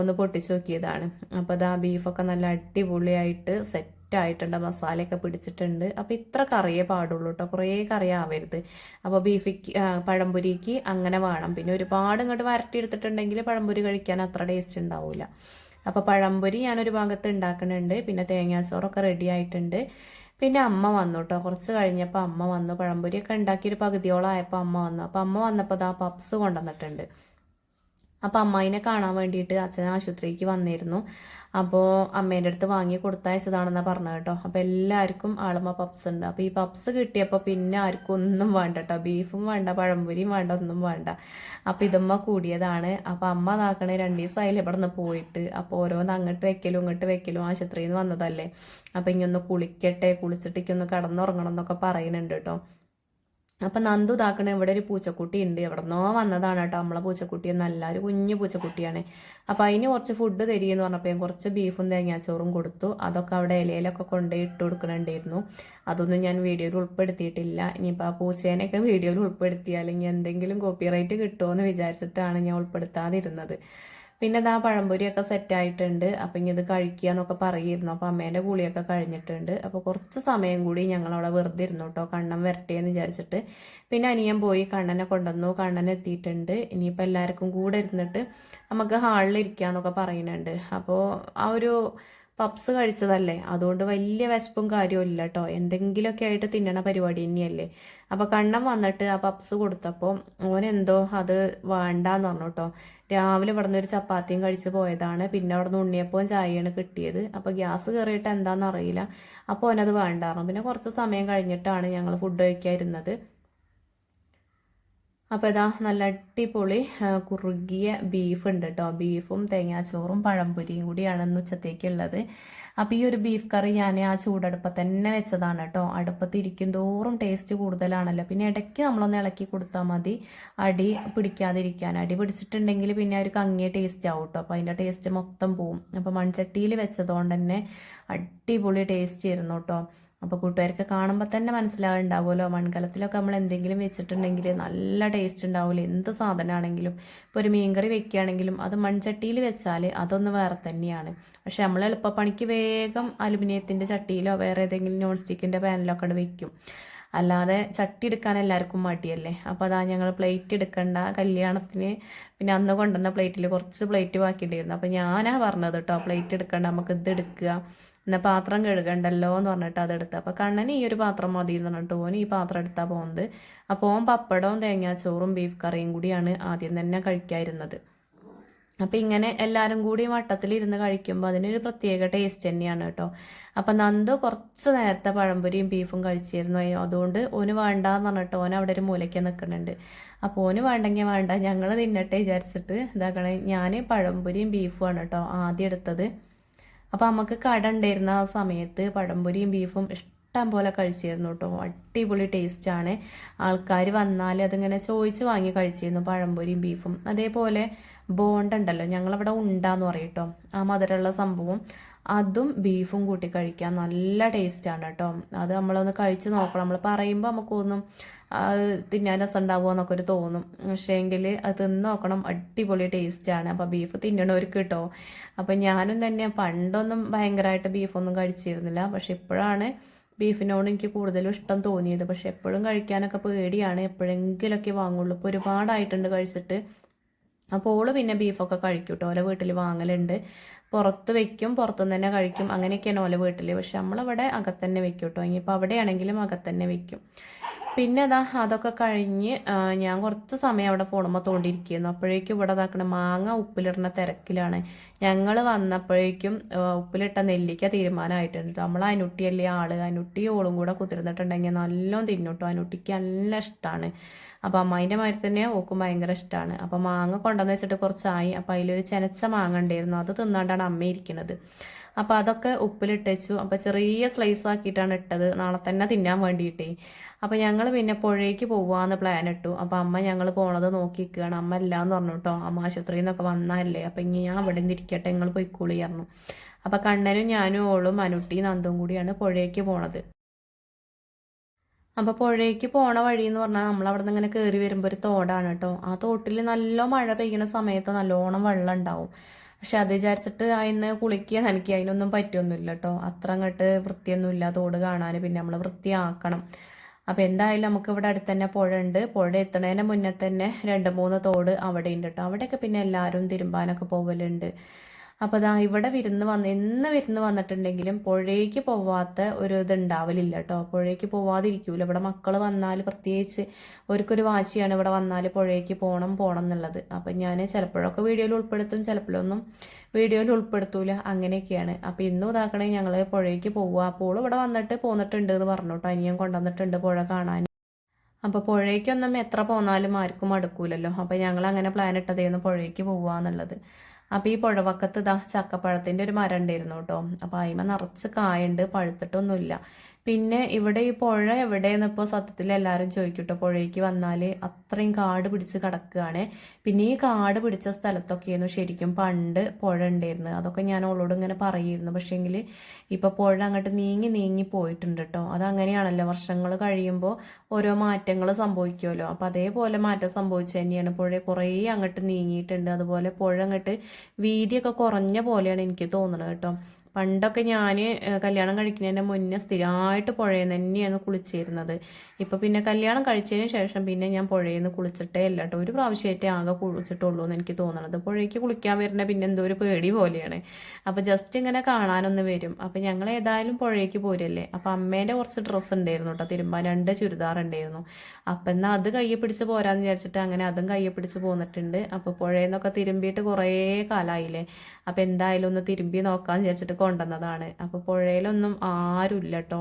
ഒന്ന് പൊട്ടിച്ച് നോക്കിയതാണ്. അപ്പോൾ ഇതാ ബീഫൊക്കെ നല്ല അടിപൊളിയായിട്ട് സെറ്റ് ആയിട്ടുണ്ട് മസാലയൊക്കെ പിടിച്ചിട്ടുണ്ട്. അപ്പോൾ ഇത്ര കറിയേ പാടുള്ളൂ കേട്ടോ കുറേ കറി ആവരുത്. അപ്പോൾ ബീഫിക്ക് പഴംപൊരിക്ക് അങ്ങനെ വേണം. പിന്നെ ഒരുപാട് ഇങ്ങോട്ട് വരട്ടിയെടുത്തിട്ടുണ്ടെങ്കിൽ പഴംപൊരി കഴിക്കാൻ അത്ര ടേസ്റ്റ് ഉണ്ടാവില്ല അപ്പോൾ പഴംപൊരി ഞാനൊരു ഭാഗത്ത് ഉണ്ടാക്കുന്നുണ്ട് പിന്നെ തേങ്ങാച്ചോറൊക്കെ റെഡി ആയിട്ടുണ്ട്. പിന്നെ അമ്മ വന്നു കേട്ടോ കുറച്ച് കഴിഞ്ഞപ്പോൾ അമ്മ വന്നു. പഴംപൊരിയൊക്കെ ഉണ്ടാക്കിയൊരു പകുതിയോളം ആയപ്പോൾ അമ്മ വന്നു. അപ്പോൾ അമ്മ വന്നപ്പോൾ ആ പപ്സ് കൊണ്ടുവന്നിട്ടുണ്ട്. അപ്പോൾ അമ്മായിനെ കാണാൻ വേണ്ടിയിട്ട് അച്ഛൻ ആശുപത്രിക്ക് വന്നിരുന്നു. അപ്പോൾ അമ്മേന്റെ അടുത്ത് വാങ്ങി കൊടുത്തയച്ചതാണെന്നാണ് പറഞ്ഞത് കേട്ടോ. അപ്പോൾ എല്ലാവർക്കും ആളുമ്മ പപ്സ് ഉണ്ട്. അപ്പോൾ ഈ പപ്സ് കിട്ടിയപ്പോൾ പിന്നെ ആർക്കും ഒന്നും വേണ്ട കേട്ടോ. ബീഫും വേണ്ട പഴംപൊരിയും വേണ്ട ഒന്നും വേണ്ട. അപ്പോൾ ഇതമ്മ കൂടിയതാണ്. അപ്പോൾ അമ്മ അതാക്കണേ രണ്ട് ദിവസമായില്ലേ ഇവിടെ നിന്ന് പോയിട്ട്. അപ്പോൾ ഓരോന്ന് അങ്ങോട്ട് വെക്കലും ഇങ്ങോട്ട് വെക്കലും ആശുപത്രിയിൽ നിന്ന് വന്നതല്ലേ. അപ്പോൾ ഇനി ഒന്ന് കുളിക്കട്ടെ കുളിച്ചിട്ടേക്ക് ഒന്ന് കിടന്നുറങ്ങണം എന്നൊക്കെ പറയുന്നുണ്ട് കേട്ടോ. അപ്പം നന്ദു ഇതാക്കണ ഇവിടെ ഒരു പൂച്ചക്കുട്ടി ഉണ്ട്. എവിടെന്നോ വന്നതാണ് കേട്ടോ. നമ്മളെ പൂച്ചക്കുട്ടി നല്ല ഒരു കുഞ്ഞു പൂച്ചക്കുട്ടിയാണ്. അപ്പം അതിന് കുറച്ച് ഫുഡ് തരികയെന്ന് പറഞ്ഞപ്പോൾ ഞാൻ കുറച്ച് ബീഫും തേങ്ങാച്ചോറും കൊടുത്തു. അതൊക്കെ അവിടെ ഇലയിലൊക്കെ കൊണ്ടുപോയി ഇട്ട് കൊടുക്കണുണ്ടായിരുന്നു. അതൊന്നും ഞാൻ വീഡിയോയിൽ ഉൾപ്പെടുത്തിയിട്ടില്ല. ഇനിയിപ്പോൾ ആ പൂച്ചേനെയൊക്കെ വീഡിയോയിൽ ഉൾപ്പെടുത്തിയാൽ ഇനി എന്തെങ്കിലും കോപ്പിറൈറ്റ് കിട്ടുമോ എന്ന് വിചാരിച്ചിട്ടാണ് ഞാൻ ഉൾപ്പെടുത്താതിരുന്നത്. പിന്നെ ഇതാ പഴംപൊരിയൊക്കെ സെറ്റായിട്ടുണ്ട്. അപ്പം ഇനി ഇത് കഴിക്കുക എന്നൊക്കെ പറയുമായിരുന്നു അപ്പോൾ അമ്മേന്റെ കൂളിയൊക്കെ കഴിഞ്ഞിട്ടുണ്ട്. അപ്പോൾ കുറച്ച് സമയം കൂടി ഞങ്ങളവിടെ വെറുതെ ഇരുന്നു കേട്ടോ. കണ്ണൻ വരട്ടെ എന്ന് വിചാരിച്ചിട്ട്. പിന്നെ അനിയൻ പോയി കണ്ണനെ കൊണ്ടുവന്നു. കണ്ണൻ എത്തിയിട്ടുണ്ട്. ഇനിയിപ്പോൾ എല്ലാവർക്കും കൂടെ ഇരുന്നിട്ട് നമുക്ക് ഹാളിൽ ഇരിക്കാന്നൊക്കെ പറയുന്നുണ്ട്. അപ്പോൾ ആ ഒരു പപ്സ് കഴിച്ചതല്ലേ? അതുകൊണ്ട് വലിയ വിശപ്പും കാര്യമില്ല കേട്ടോ എന്തെങ്കിലുമൊക്കെ ആയിട്ട് തിന്നണ പരിപാടി തന്നെയല്ലേ. അപ്പോൾ കണ്ണം വന്നിട്ട് ആ പപ്സ് കൊടുത്തപ്പോൾ ഓനെന്തോ അത് വേണ്ടാന്ന് പറഞ്ഞു കേട്ടോ രാവിലെ ഇവിടെ നിന്ന് ഒരു ചപ്പാത്തിയും കഴിച്ച് പോയതാണ്. പിന്നെ അവിടെ നിന്ന് ഉണ്ണിയപ്പവും ചായയാണ് കിട്ടിയത്. അപ്പോൾ ഗ്യാസ് കയറിയിട്ട് എന്താണെന്ന് അറിയില്ല. അപ്പോൾ ഓനത് വേണ്ടായിരുന്നു പിന്നെ കുറച്ച് സമയം കഴിഞ്ഞിട്ടാണ് ഞങ്ങൾ ഫുഡ് കഴിക്കാതിരുന്നത്. അപ്പോൾ ഇതാ നല്ല അടിപൊളി കുറുകിയ ബീഫ് ഉണ്ട് കേട്ടോ ബീഫും തേങ്ങാച്ചോറും പഴംപൊരിയും കൂടിയാണ് ഇന്ന് ഉച്ചത്തേക്കുള്ളത്. അപ്പോൾ ഈ ഒരു ബീഫ് കറി ഞാൻ ആ ചൂടടുപ്പത്ത് തന്നെ വെച്ചതാണ് കേട്ടോ അടുപ്പത്ത് ഇരിക്കും തോറും ടേസ്റ്റ് കൂടുതലാണല്ലോ. പിന്നെ ഇടയ്ക്ക് നമ്മളൊന്ന് ഇളക്കി കൊടുത്താൽ മതി. അടി പിടിക്കാതിരിക്കാൻ. അടി പിടിച്ചിട്ടുണ്ടെങ്കിൽ പിന്നെ ഒരു കങ്ങിയ ടേസ്റ്റ് ആവും കേട്ടോ അപ്പോൾ അതിന്റെ ടേസ്റ്റ് മൊത്തം പോവും. അപ്പോൾ മൺചട്ടിയിൽ വെച്ചതുകൊണ്ട് തന്നെ അടിപൊളി ടേസ്റ്റ് ആയിരുന്നു കേട്ടോ അപ്പോൾ കൂട്ടുകാർക്ക് കാണുമ്പോൾ തന്നെ മനസ്സിലാവുണ്ടാവുമല്ലോ. മൺകലത്തിലൊക്കെ നമ്മൾ എന്തെങ്കിലും വെച്ചിട്ടുണ്ടെങ്കിൽ നല്ല ടേസ്റ്റ് ഉണ്ടാവില്ല എന്ത് സാധനമാണെങ്കിലും. ഇപ്പോൾ ഒരു മീൻകറി വെക്കുകയാണെങ്കിലും അത് മൺചട്ടിയിൽ വെച്ചാൽ അതൊന്ന് വേറെ തന്നെയാണ്. പക്ഷെ നമ്മൾ എളുപ്പപ്പണിക്ക് വേഗം അലുമിനിയത്തിന്റെ ചട്ടിയിലോ വേറെ ഏതെങ്കിലും നോൺ സ്റ്റിക്കിന്റെ പാനിലൊക്കെ വെക്കും. അല്ലാതെ ചട്ടി എടുക്കാൻ എല്ലാവർക്കും മടിയല്ലേ? അപ്പോൾ അതാ ഞങ്ങൾ പ്ലേറ്റ് എടുക്കണ്ട കല്യാണത്തിന് പിന്നെ അന്ന് കൊണ്ടുവന്ന പ്ലേറ്റിൽ കുറച്ച് പ്ലേറ്റ് ബാക്കിയിട്ടുണ്ടായിരുന്നു അപ്പോൾ ഞാനാ പറഞ്ഞത് കേട്ടോ പ്ലേറ്റ് എടുക്കണ്ട നമുക്ക് ഇത് എടുക്കുക. എന്നാൽ പാത്രം കഴുകണ്ടല്ലോ എന്ന് പറഞ്ഞിട്ട് അതെടുത്ത് അപ്പോൾ കണ്ണന് ഈ ഒരു പാത്രം മതി എന്ന് പറഞ്ഞിട്ട് ഓൻ ഈ പാത്രം എടുത്താൽ പോകുന്നത് അപ്പോൾ ഓൻ പപ്പടവും തേങ്ങാച്ചോറും ബീഫ് കറിയും കൂടിയാണ് ആദ്യം തന്നെ കഴിക്കാതിരുന്നത് അപ്പോൾ ഇങ്ങനെ എല്ലാവരും കൂടി വട്ടത്തിൽ വട്ടത്തിലിരുന്ന് കഴിക്കുമ്പോൾ അതിനൊരു പ്രത്യേക ടേസ്റ്റ് തന്നെയാണ് കേട്ടോ. അപ്പം നന്ദു കുറച്ച് നേരത്തെ പഴംപൊരിയും ബീഫും കഴിച്ചിരുന്നു. അതുകൊണ്ട് ഓന് വേണ്ടാന്ന് പറഞ്ഞിട്ട് ഓൻ അവിടെ ഒരു മൂലയ്ക്ക് നിൽക്കുന്നുണ്ട് അപ്പോൾ ഓന് വേണ്ടെങ്കിൽ വേണ്ട ഞങ്ങൾ തിന്നട്ടെ വിചാരിച്ചിട്ട് ഇതാക്കണേ. ഞാൻ പഴംപൊരിയും ആണ് കേട്ടോ ആദ്യം എടുത്തത്. അപ്പോൾ നമുക്ക് കട ഉണ്ടായിരുന്ന ആ സമയത്ത് പഴംപൊരിയും ബീഫും ഇഷ്ടം പോലെ കഴിച്ചിരുന്നു കേട്ടോ. അടിപൊളി ടേസ്റ്റ് ആണ്. ആൾക്കാർ വന്നാൽ അതിങ്ങനെ ചോദിച്ച് വാങ്ങി കഴിച്ചിരുന്നു പഴംപൊരിയും ബീഫും അതേപോലെ ബോണ്ട ഉണ്ടല്ലോ ഞങ്ങളവിടെ ഉണ്ടാന്ന് പറയും കേട്ടോ ആ മധുരമുള്ള സംഭവം. അതും ബീഫും കൂട്ടി കഴിക്കാൻ നല്ല ടേസ്റ്റാണ് കേട്ടോ. അത് നമ്മളൊന്ന് കഴിച്ച് നോക്കണം. നമ്മൾ പറയുമ്പോൾ നമുക്കൊന്നും തിന്നാൻ രസം എന്നൊക്കെ ഒരു തോന്നും. പക്ഷേ എങ്കിൽ അത് തിന്ന് നോക്കണം. അടിപൊളി ടേസ്റ്റാണ്. അപ്പോൾ ബീഫ് തിന്നണവർക്ക് കേട്ടോ. അപ്പോൾ ഞാനും തന്നെ പണ്ടൊന്നും ഭയങ്കരമായിട്ട് ബീഫൊന്നും കഴിച്ചിരുന്നില്ല. പക്ഷെ ഇപ്പോഴാണ് ബീഫിനോട് എനിക്ക് കൂടുതലും ഇഷ്ടം തോന്നിയത്. പക്ഷെ എപ്പോഴും കഴിക്കാനൊക്കെ പേടിയാണ്. എപ്പോഴെങ്കിലൊക്കെ വാങ്ങുള്ളൂ. ഇപ്പോൾ ഒരുപാടായിട്ടുണ്ട് കഴിച്ചിട്ട്. അപ്പോൾ ഓൾ പിന്നെ ബീഫൊക്കെ കഴിക്കും കേട്ടോ ഓലെ വീട്ടിൽ വാങ്ങലുണ്ട്. പുറത്ത് വെക്കും പുറത്തുനിന്ന് തന്നെ കഴിക്കും. അങ്ങനെയൊക്കെയാണ് ഓലെ വീട്ടിൽ പക്ഷെ നമ്മളവിടെ അകത്തന്നെ വെക്കും കേട്ടോ ഇനിയിപ്പോൾ അവിടെയാണെങ്കിലും അകത്തന്നെ വെക്കും. പിന്നെ അതാ അതൊക്കെ കഴിഞ്ഞ് ഞാൻ കുറച്ച് സമയം അവിടെ ഫോണുമ്പോൾ തോണ്ടിയിരിക്കുന്നു. അപ്പോഴേക്കും ഇവിടെ ഇതാക്കണ മാങ്ങ ഉപ്പിലിടുന്ന തിരക്കിലാണ്. ഞങ്ങൾ വന്നപ്പോഴേക്കും ഉപ്പിലിട്ട നെല്ലിക്ക തീരുമാനമായിട്ടുണ്ട് നമ്മൾ അനുട്ടിയല്ലേ ആൾ? അനുട്ടി ഓളും കൂടെ കുതിർന്നിട്ടുണ്ടെങ്കിൽ നല്ലോണം തിന്നുട്ടോ അനുട്ടിക്ക് നല്ല ഇഷ്ടമാണ് അപ്പോൾ അമ്മായിന്റെ മാതിരി തന്നെ ഓക്കും ഭയങ്കര ഇഷ്ടമാണ് അപ്പോൾ മാങ്ങ കൊണ്ടുവന്ന് വെച്ചിട്ട് കുറച്ചായി. അപ്പോൾ അതിലൊരു ചെനച്ച മാങ്ങ ഉണ്ടായിരുന്നു. അത് തിന്നാണ്ടാണ് അമ്മ ഇരിക്കുന്നത്. അപ്പോൾ അതൊക്കെ ഉപ്പിലിട്ടു അപ്പോൾ ചെറിയ സ്ലൈസ് ആക്കിയിട്ടാണ് ഇട്ടത്. നാളെ തന്നെ തിന്നാൻ വേണ്ടിയിട്ടേ. അപ്പോൾ ഞങ്ങൾ പിന്നെ പുഴയ്ക്ക് പോവാന്ന് പ്ലാൻ ഇട്ടു. അപ്പോൾ അമ്മ ഞങ്ങൾ പോണത് നോക്കിക്കുകയാണ് അമ്മ എല്ലാന്ന് പറഞ്ഞു കേട്ടോ അമ്മ ആശുപത്രിയിൽ നിന്നൊക്കെ വന്നതല്ലേ. അപ്പോൾ ഇനി ഞാൻ അവിടെ നിന്ന് ഇരിക്കട്ടെ. നിങ്ങൾ പോയിക്കോളി പറഞ്ഞു. അപ്പോൾ കണ്ണനും ഞാനും ഓളും അനുട്ടി നന്ദും കൂടിയാണ് പുഴയ്ക്ക് പോണത്. അപ്പോൾ പുഴയ്ക്ക് പോണ വഴി എന്ന് പറഞ്ഞാൽ നമ്മൾ അവിടെ നിന്ന് ഇങ്ങനെ കയറി വരുമ്പോൾ ഒരു തോടാണ് കേട്ടോ ആ തോട്ടിൽ നല്ല മഴ പെയ്യുന്ന സമയത്ത് നല്ലോണം വെള്ളം ഉണ്ടാവും. പക്ഷെ അത് വിചാരിച്ചിട്ട് അതിന് കുളിക്കുക നനയ്ക്കുക അതിനൊന്നും പറ്റിയൊന്നുമില്ല കേട്ടോ അത്ര അങ്ങോട്ട് വൃത്തിയൊന്നുമില്ല. തോട് കാണാൻ പിന്നെ നമ്മൾ വൃത്തിയാക്കണം. അപ്പോൾ എന്തായാലും നമുക്ക് ഇവിടെ അടുത്ത് തന്നെ പുഴ ഉണ്ട്. പുഴ എത്തുന്നതിന് മുന്നേ തന്നെ രണ്ട് മൂന്ന് തോട് അവിടെ ഉണ്ട് കേട്ടോ അവിടെയൊക്കെ പിന്നെ എല്ലാവരും തിരുമ്പാനൊക്കെ പോവലുണ്ട്. അപ്പോൾ ദാ ഇവിടെ വിരുന്ന് വന്ന് എന്ന് വിരുന്ന് വന്നിട്ടുണ്ടെങ്കിലും പുഴയ്ക്ക് പോവാത്ത ഒരു ഇത് ഉണ്ടാവലില്ല കേട്ടോ പുഴയ്ക്ക് പോവാതിരിക്കൂല. ഇവിടെ മക്കൾ വന്നാൽ പ്രത്യേകിച്ച് ഒരുക്കൊരു വാശിയാണ് ഇവിടെ വന്നാൽ പുഴയ്ക്ക് പോകണം പോകണം എന്നുള്ളത്. അപ്പം ഞാൻ ചിലപ്പോഴൊക്കെ വീഡിയോയിൽ ഉൾപ്പെടുത്തും ചിലപ്പോഴൊന്നും വീഡിയോയിൽ ഉൾപ്പെടുത്തൂല. അങ്ങനെയൊക്കെയാണ്. അപ്പോൾ ഇന്ന് ഇതാക്കണേ ഞങ്ങൾ പുഴയ്ക്ക് പോവുക അപ്പോൾ ഇവിടെ വന്നിട്ട് പോന്നിട്ടുണ്ട് എന്ന് പറഞ്ഞു കേട്ടോ അനിയൻ കൊണ്ടുവന്നിട്ടുണ്ട് പുഴ കാണാൻ. അപ്പോൾ പുഴയ്ക്കൊന്നും എത്ര പോന്നാലും ആർക്കും അടുക്കൂലല്ലോ. അപ്പോൾ ഞങ്ങൾ അങ്ങനെ പ്ലാൻ ഇട്ടതേന്ന് പുഴയ്ക്ക് പോവാന്നുള്ളത്. അപ്പോൾ ഈ പുഴവക്കത്ത് ഇതാ ചക്കപ്പഴത്തിന്റെ ഒരു മരം ഉണ്ടായിരുന്നു കേട്ടോ. അപ്പോൾ അതിമ നിറച്ച് കായുണ്ട് പഴുത്തിട്ടൊന്നുമില്ല. പിന്നെ ഇവിടെ ഈ പുഴ എവിടെയെന്ന് ഇപ്പോൾ സത്യത്തിൽ എല്ലാവരും ചോദിക്കട്ടോ പുഴയ്ക്ക് വന്നാൽ അത്രയും കാട് പിടിച്ച് കിടക്കുകയാണ് പിന്നെ ഈ കാട് പിടിച്ച സ്ഥലത്തൊക്കെയായിരുന്നു ശരിക്കും പണ്ട് പുഴ ഉണ്ടായിരുന്നത്. അതൊക്കെ ഞാൻ അവളോട് ഇങ്ങനെ പറയുമായിരുന്നു. പക്ഷേങ്കിൽ ഇപ്പോൾ പുഴ അങ്ങോട്ട് നീങ്ങി നീങ്ങി പോയിട്ടുണ്ട് കേട്ടോ അതങ്ങനെയാണല്ലോ വർഷങ്ങൾ കഴിയുമ്പോൾ ഓരോ മാറ്റങ്ങൾ സംഭവിക്കുമല്ലോ. അപ്പോൾ അതേപോലെ മാറ്റം സംഭവിച്ചു തന്നെയാണ് പുഴ കുറേ അങ്ങോട്ട് നീങ്ങിയിട്ടുണ്ട്. അതുപോലെ പുഴ അങ്ങോട്ട് വീതിയൊക്കെ കുറഞ്ഞ പോലെയാണ് എനിക്ക് തോന്നുന്നത് കേട്ടോ പണ്ടൊക്കെ ഞാൻ കല്യാണം കഴിക്കുന്നതിന്റെ മുന്നേ സ്ഥിരമായിട്ട് പുഴയിൽ തന്നെയാണ് കുളിച്ചിരുന്നത്. ഇപ്പോൾ പിന്നെ കല്യാണം കഴിച്ചതിന് ശേഷം പിന്നെ ഞാൻ പുഴയിൽ നിന്ന് കുളിച്ചിട്ടേ ഇല്ല കേട്ടോ ഒരു പ്രാവശ്യമായിട്ടേ ആകെ കുളിച്ചിട്ടുള്ളൂ എന്ന് എനിക്ക് തോന്നണത്. പുഴയ്ക്ക് കുളിക്കാൻ വരുന്ന പിന്നെ എന്തോ ഒരു പേടി പോലെയാണ്. അപ്പോൾ ജസ്റ്റ് ഇങ്ങനെ കാണാനൊന്ന് വരും. അപ്പോൾ ഞങ്ങൾ ഏതായാലും പുഴയ്ക്ക് പോരല്ലേ? അപ്പോൾ അമ്മേന്റെ കുറച്ച് ഡ്രസ്സ് ഉണ്ടായിരുന്നു കേട്ടോ തിരുമ്പാൻ രണ്ട് ചുരിദാർ ഉണ്ടായിരുന്നു. അപ്പം എന്നാൽ അത് കയ്യെ പിടിച്ച് പോരാന്ന് വിചാരിച്ചിട്ട് അങ്ങനെ അതും കയ്യെ പിടിച്ച് പോന്നിട്ടുണ്ട്. അപ്പോൾ പുഴയിൽ നിന്നൊക്കെ തിരുമ്പിയിട്ട് കുറേ കാലമായില്ലേ അപ്പോൾ എന്തായാലും ഒന്ന് തിരുമ്പി നോക്കാമെന്ന് വിചാരിച്ചിട്ട് കൊണ്ടുവന്നതാണ്. അപ്പോൾ പുഴയിലൊന്നും ആരുമില്ല കേട്ടോ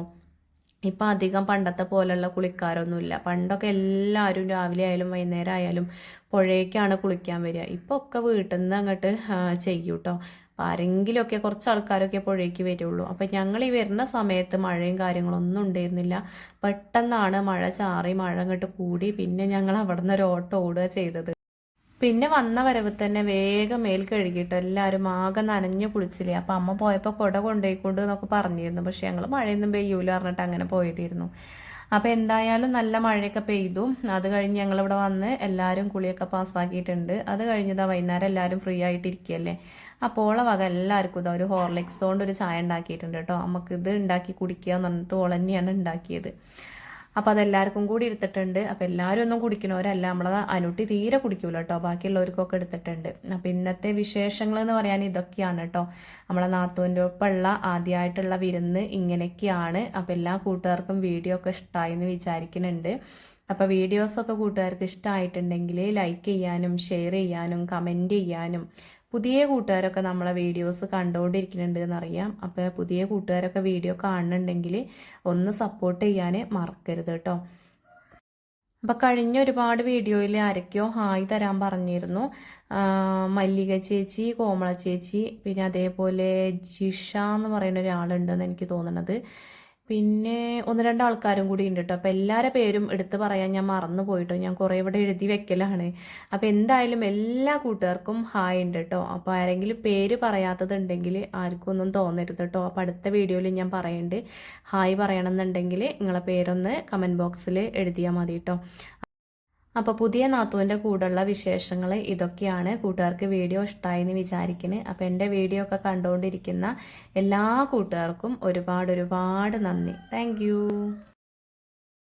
ഇപ്പം അധികം പണ്ടത്തെ പോലെയുള്ള കുളിക്കാരൊന്നുമില്ല. പണ്ടൊക്കെ എല്ലാവരും രാവിലെ ആയാലും വൈകുന്നേരം ആയാലും പുഴയ്ക്കാണ് കുളിക്കാൻ വരിക. ഇപ്പോൾ ഒക്കെ വീട്ടിൽ നിന്ന് അങ്ങോട്ട് ചെയ്യും കേട്ടോ ആരെങ്കിലുമൊക്കെ കുറച്ച് ആൾക്കാരൊക്കെ പുഴയ്ക്ക് വരുള്ളൂ. അപ്പം ഞങ്ങൾ ഈ വരുന്ന സമയത്ത് മഴയും കാര്യങ്ങളൊന്നും ഉണ്ടായിരുന്നില്ല. പെട്ടെന്നാണ് മഴ ചാറി മഴ അങ്ങോട്ട് കൂടി. പിന്നെ ഞങ്ങൾ അവിടെ നിന്ന് ഒരു ഓട്ടോ ഓടുക ചെയ്തത്. പിന്നെ വന്ന വരവ് തന്നെ വേഗം മേൽ കഴുകിയിട്ട് എല്ലാവരും ആകെ നനഞ്ഞു കുളിച്ചില്ലേ. അപ്പം അമ്മ പോയപ്പോൾ കുട കൊണ്ടുപോയിക്കൊണ്ട് എന്നൊക്കെ പറഞ്ഞിരുന്നു. പക്ഷെ ഞങ്ങൾ മഴയൊന്നും പെയ്യൂല പറഞ്ഞിട്ട് അങ്ങനെ പോയതായിരുന്നു. അപ്പോൾ എന്തായാലും നല്ല മഴയൊക്കെ പെയ്തു. അത് കഴിഞ്ഞ് ഞങ്ങളിവിടെ വന്ന് എല്ലാവരും കുളിയൊക്കെ പാസ്സാക്കിയിട്ടുണ്ട്. അത് കഴിഞ്ഞതാ വൈകുന്നേരം എല്ലാവരും ഫ്രീ ആയിട്ടിരിക്കുകയല്ലേ അപ്പോൾ വക എല്ലാവർക്കും ഇതാ ഒരു ഹോർലിക്സ് കൊണ്ട് ഒരു ചായ ഉണ്ടാക്കിയിട്ടുണ്ട് കേട്ടോ. നമുക്ക് ഇത് ഉണ്ടാക്കി കുടിക്കുക എന്ന് പറഞ്ഞിട്ട് ഓൾ ഉണ്ടാക്കിയത്. അപ്പോൾ അതെല്ലാവർക്കും കൂടി എടുത്തിട്ടുണ്ട്. അപ്പോൾ എല്ലാവരും ഒന്നും കുടിക്കണവരല്ല നമ്മളത് അനുട്ടി തീരെ കുടിക്കൂല കേട്ടോ ബാക്കിയുള്ളവർക്കൊക്കെ എടുത്തിട്ടുണ്ട്. അപ്പോൾ ഇന്നത്തെ വിശേഷങ്ങൾ എന്ന് പറയാൻ ഇതൊക്കെയാണ് കേട്ടോ നമ്മളെ നാത്തൂന്റെ ഒപ്പമുള്ള ആദ്യമായിട്ടുള്ള വിരുന്ന് ഇങ്ങനെയൊക്കെയാണ്. അപ്പോൾ എല്ലാ കൂട്ടുകാർക്കും വീഡിയോ ഒക്കെ ഇഷ്ടമായി എന്ന് വിചാരിക്കുന്നുണ്ട് അപ്പോൾ വീഡിയോസൊക്കെ കൂട്ടുകാർക്ക് ഇഷ്ടമായിട്ടുണ്ടെങ്കിൽ ലൈക്ക് ചെയ്യാനും ഷെയർ ചെയ്യാനും കമന്റ് ചെയ്യാനും പുതിയ കൂട്ടുകാരൊക്കെ നമ്മളെ വീഡിയോസ് കണ്ടുകൊണ്ടിരിക്കുന്നുണ്ട് എന്നറിയാം. അപ്പോൾ പുതിയ കൂട്ടുകാരൊക്കെ വീഡിയോ കാണുന്നുണ്ടെങ്കിൽ ഒന്ന് സപ്പോർട്ട് ചെയ്യാൻ മറക്കരുത് കേട്ടോ. അപ്പം കഴിഞ്ഞ ഒരുപാട് വീഡിയോയിൽ ആരൊക്കെയോ ഹായ് തരാൻ പറഞ്ഞിരുന്നു. മല്ലിക ചേച്ചി കോമള ചേച്ചി പിന്നെ അതേപോലെ ജിഷ എന്ന് പറയുന്ന ഒരാളുണ്ടെന്ന് എനിക്ക് തോന്നുന്നത്. പിന്നെ ഒന്ന് രണ്ട് ആൾക്കാരും കൂടി ഉണ്ട് കേട്ടോ അപ്പോൾ എല്ലാവരുടെ പേരും എടുത്ത് പറയാൻ ഞാൻ മറന്നു പോയിട്ടോ. ഞാൻ കുറേ ഇവിടെ എഴുതി വെക്കലാണ്. അപ്പോൾ എന്തായാലും എല്ലാ കൂട്ടുകാർക്കും ഹായ് ഉണ്ട് കേട്ടോ അപ്പോൾ ആരെങ്കിലും പേര് പറയാത്തതുണ്ടെങ്കിൽ ആർക്കും ഒന്നും തോന്നരുത് കേട്ടോ അപ്പോൾ അടുത്ത വീഡിയോയിൽ ഞാൻ പറയുന്നുണ്ട് ഹായ് പറയണമെന്നുണ്ടെങ്കിൽ നിങ്ങളെ പേരൊന്ന് കമന്റ് ബോക്സിൽ എഴുതിയാൽ മതി കേട്ടോ അപ്പോൾ പുതിയ നാത്തുവിന്റെ കൂടെയുള്ള വിശേഷങ്ങൾ ഇതൊക്കെയാണ് കൂട്ടുകാർക്ക് വീഡിയോ ഇഷ്ടമായി എന്ന് വിചാരിക്കുന്നത് അപ്പോൾ എന്റെ വീഡിയോ ഒക്കെ കണ്ടുകൊണ്ടിരിക്കുന്ന എല്ലാ കൂട്ടുകാർക്കും ഒരുപാട് ഒരുപാട് നന്ദി. താങ്ക്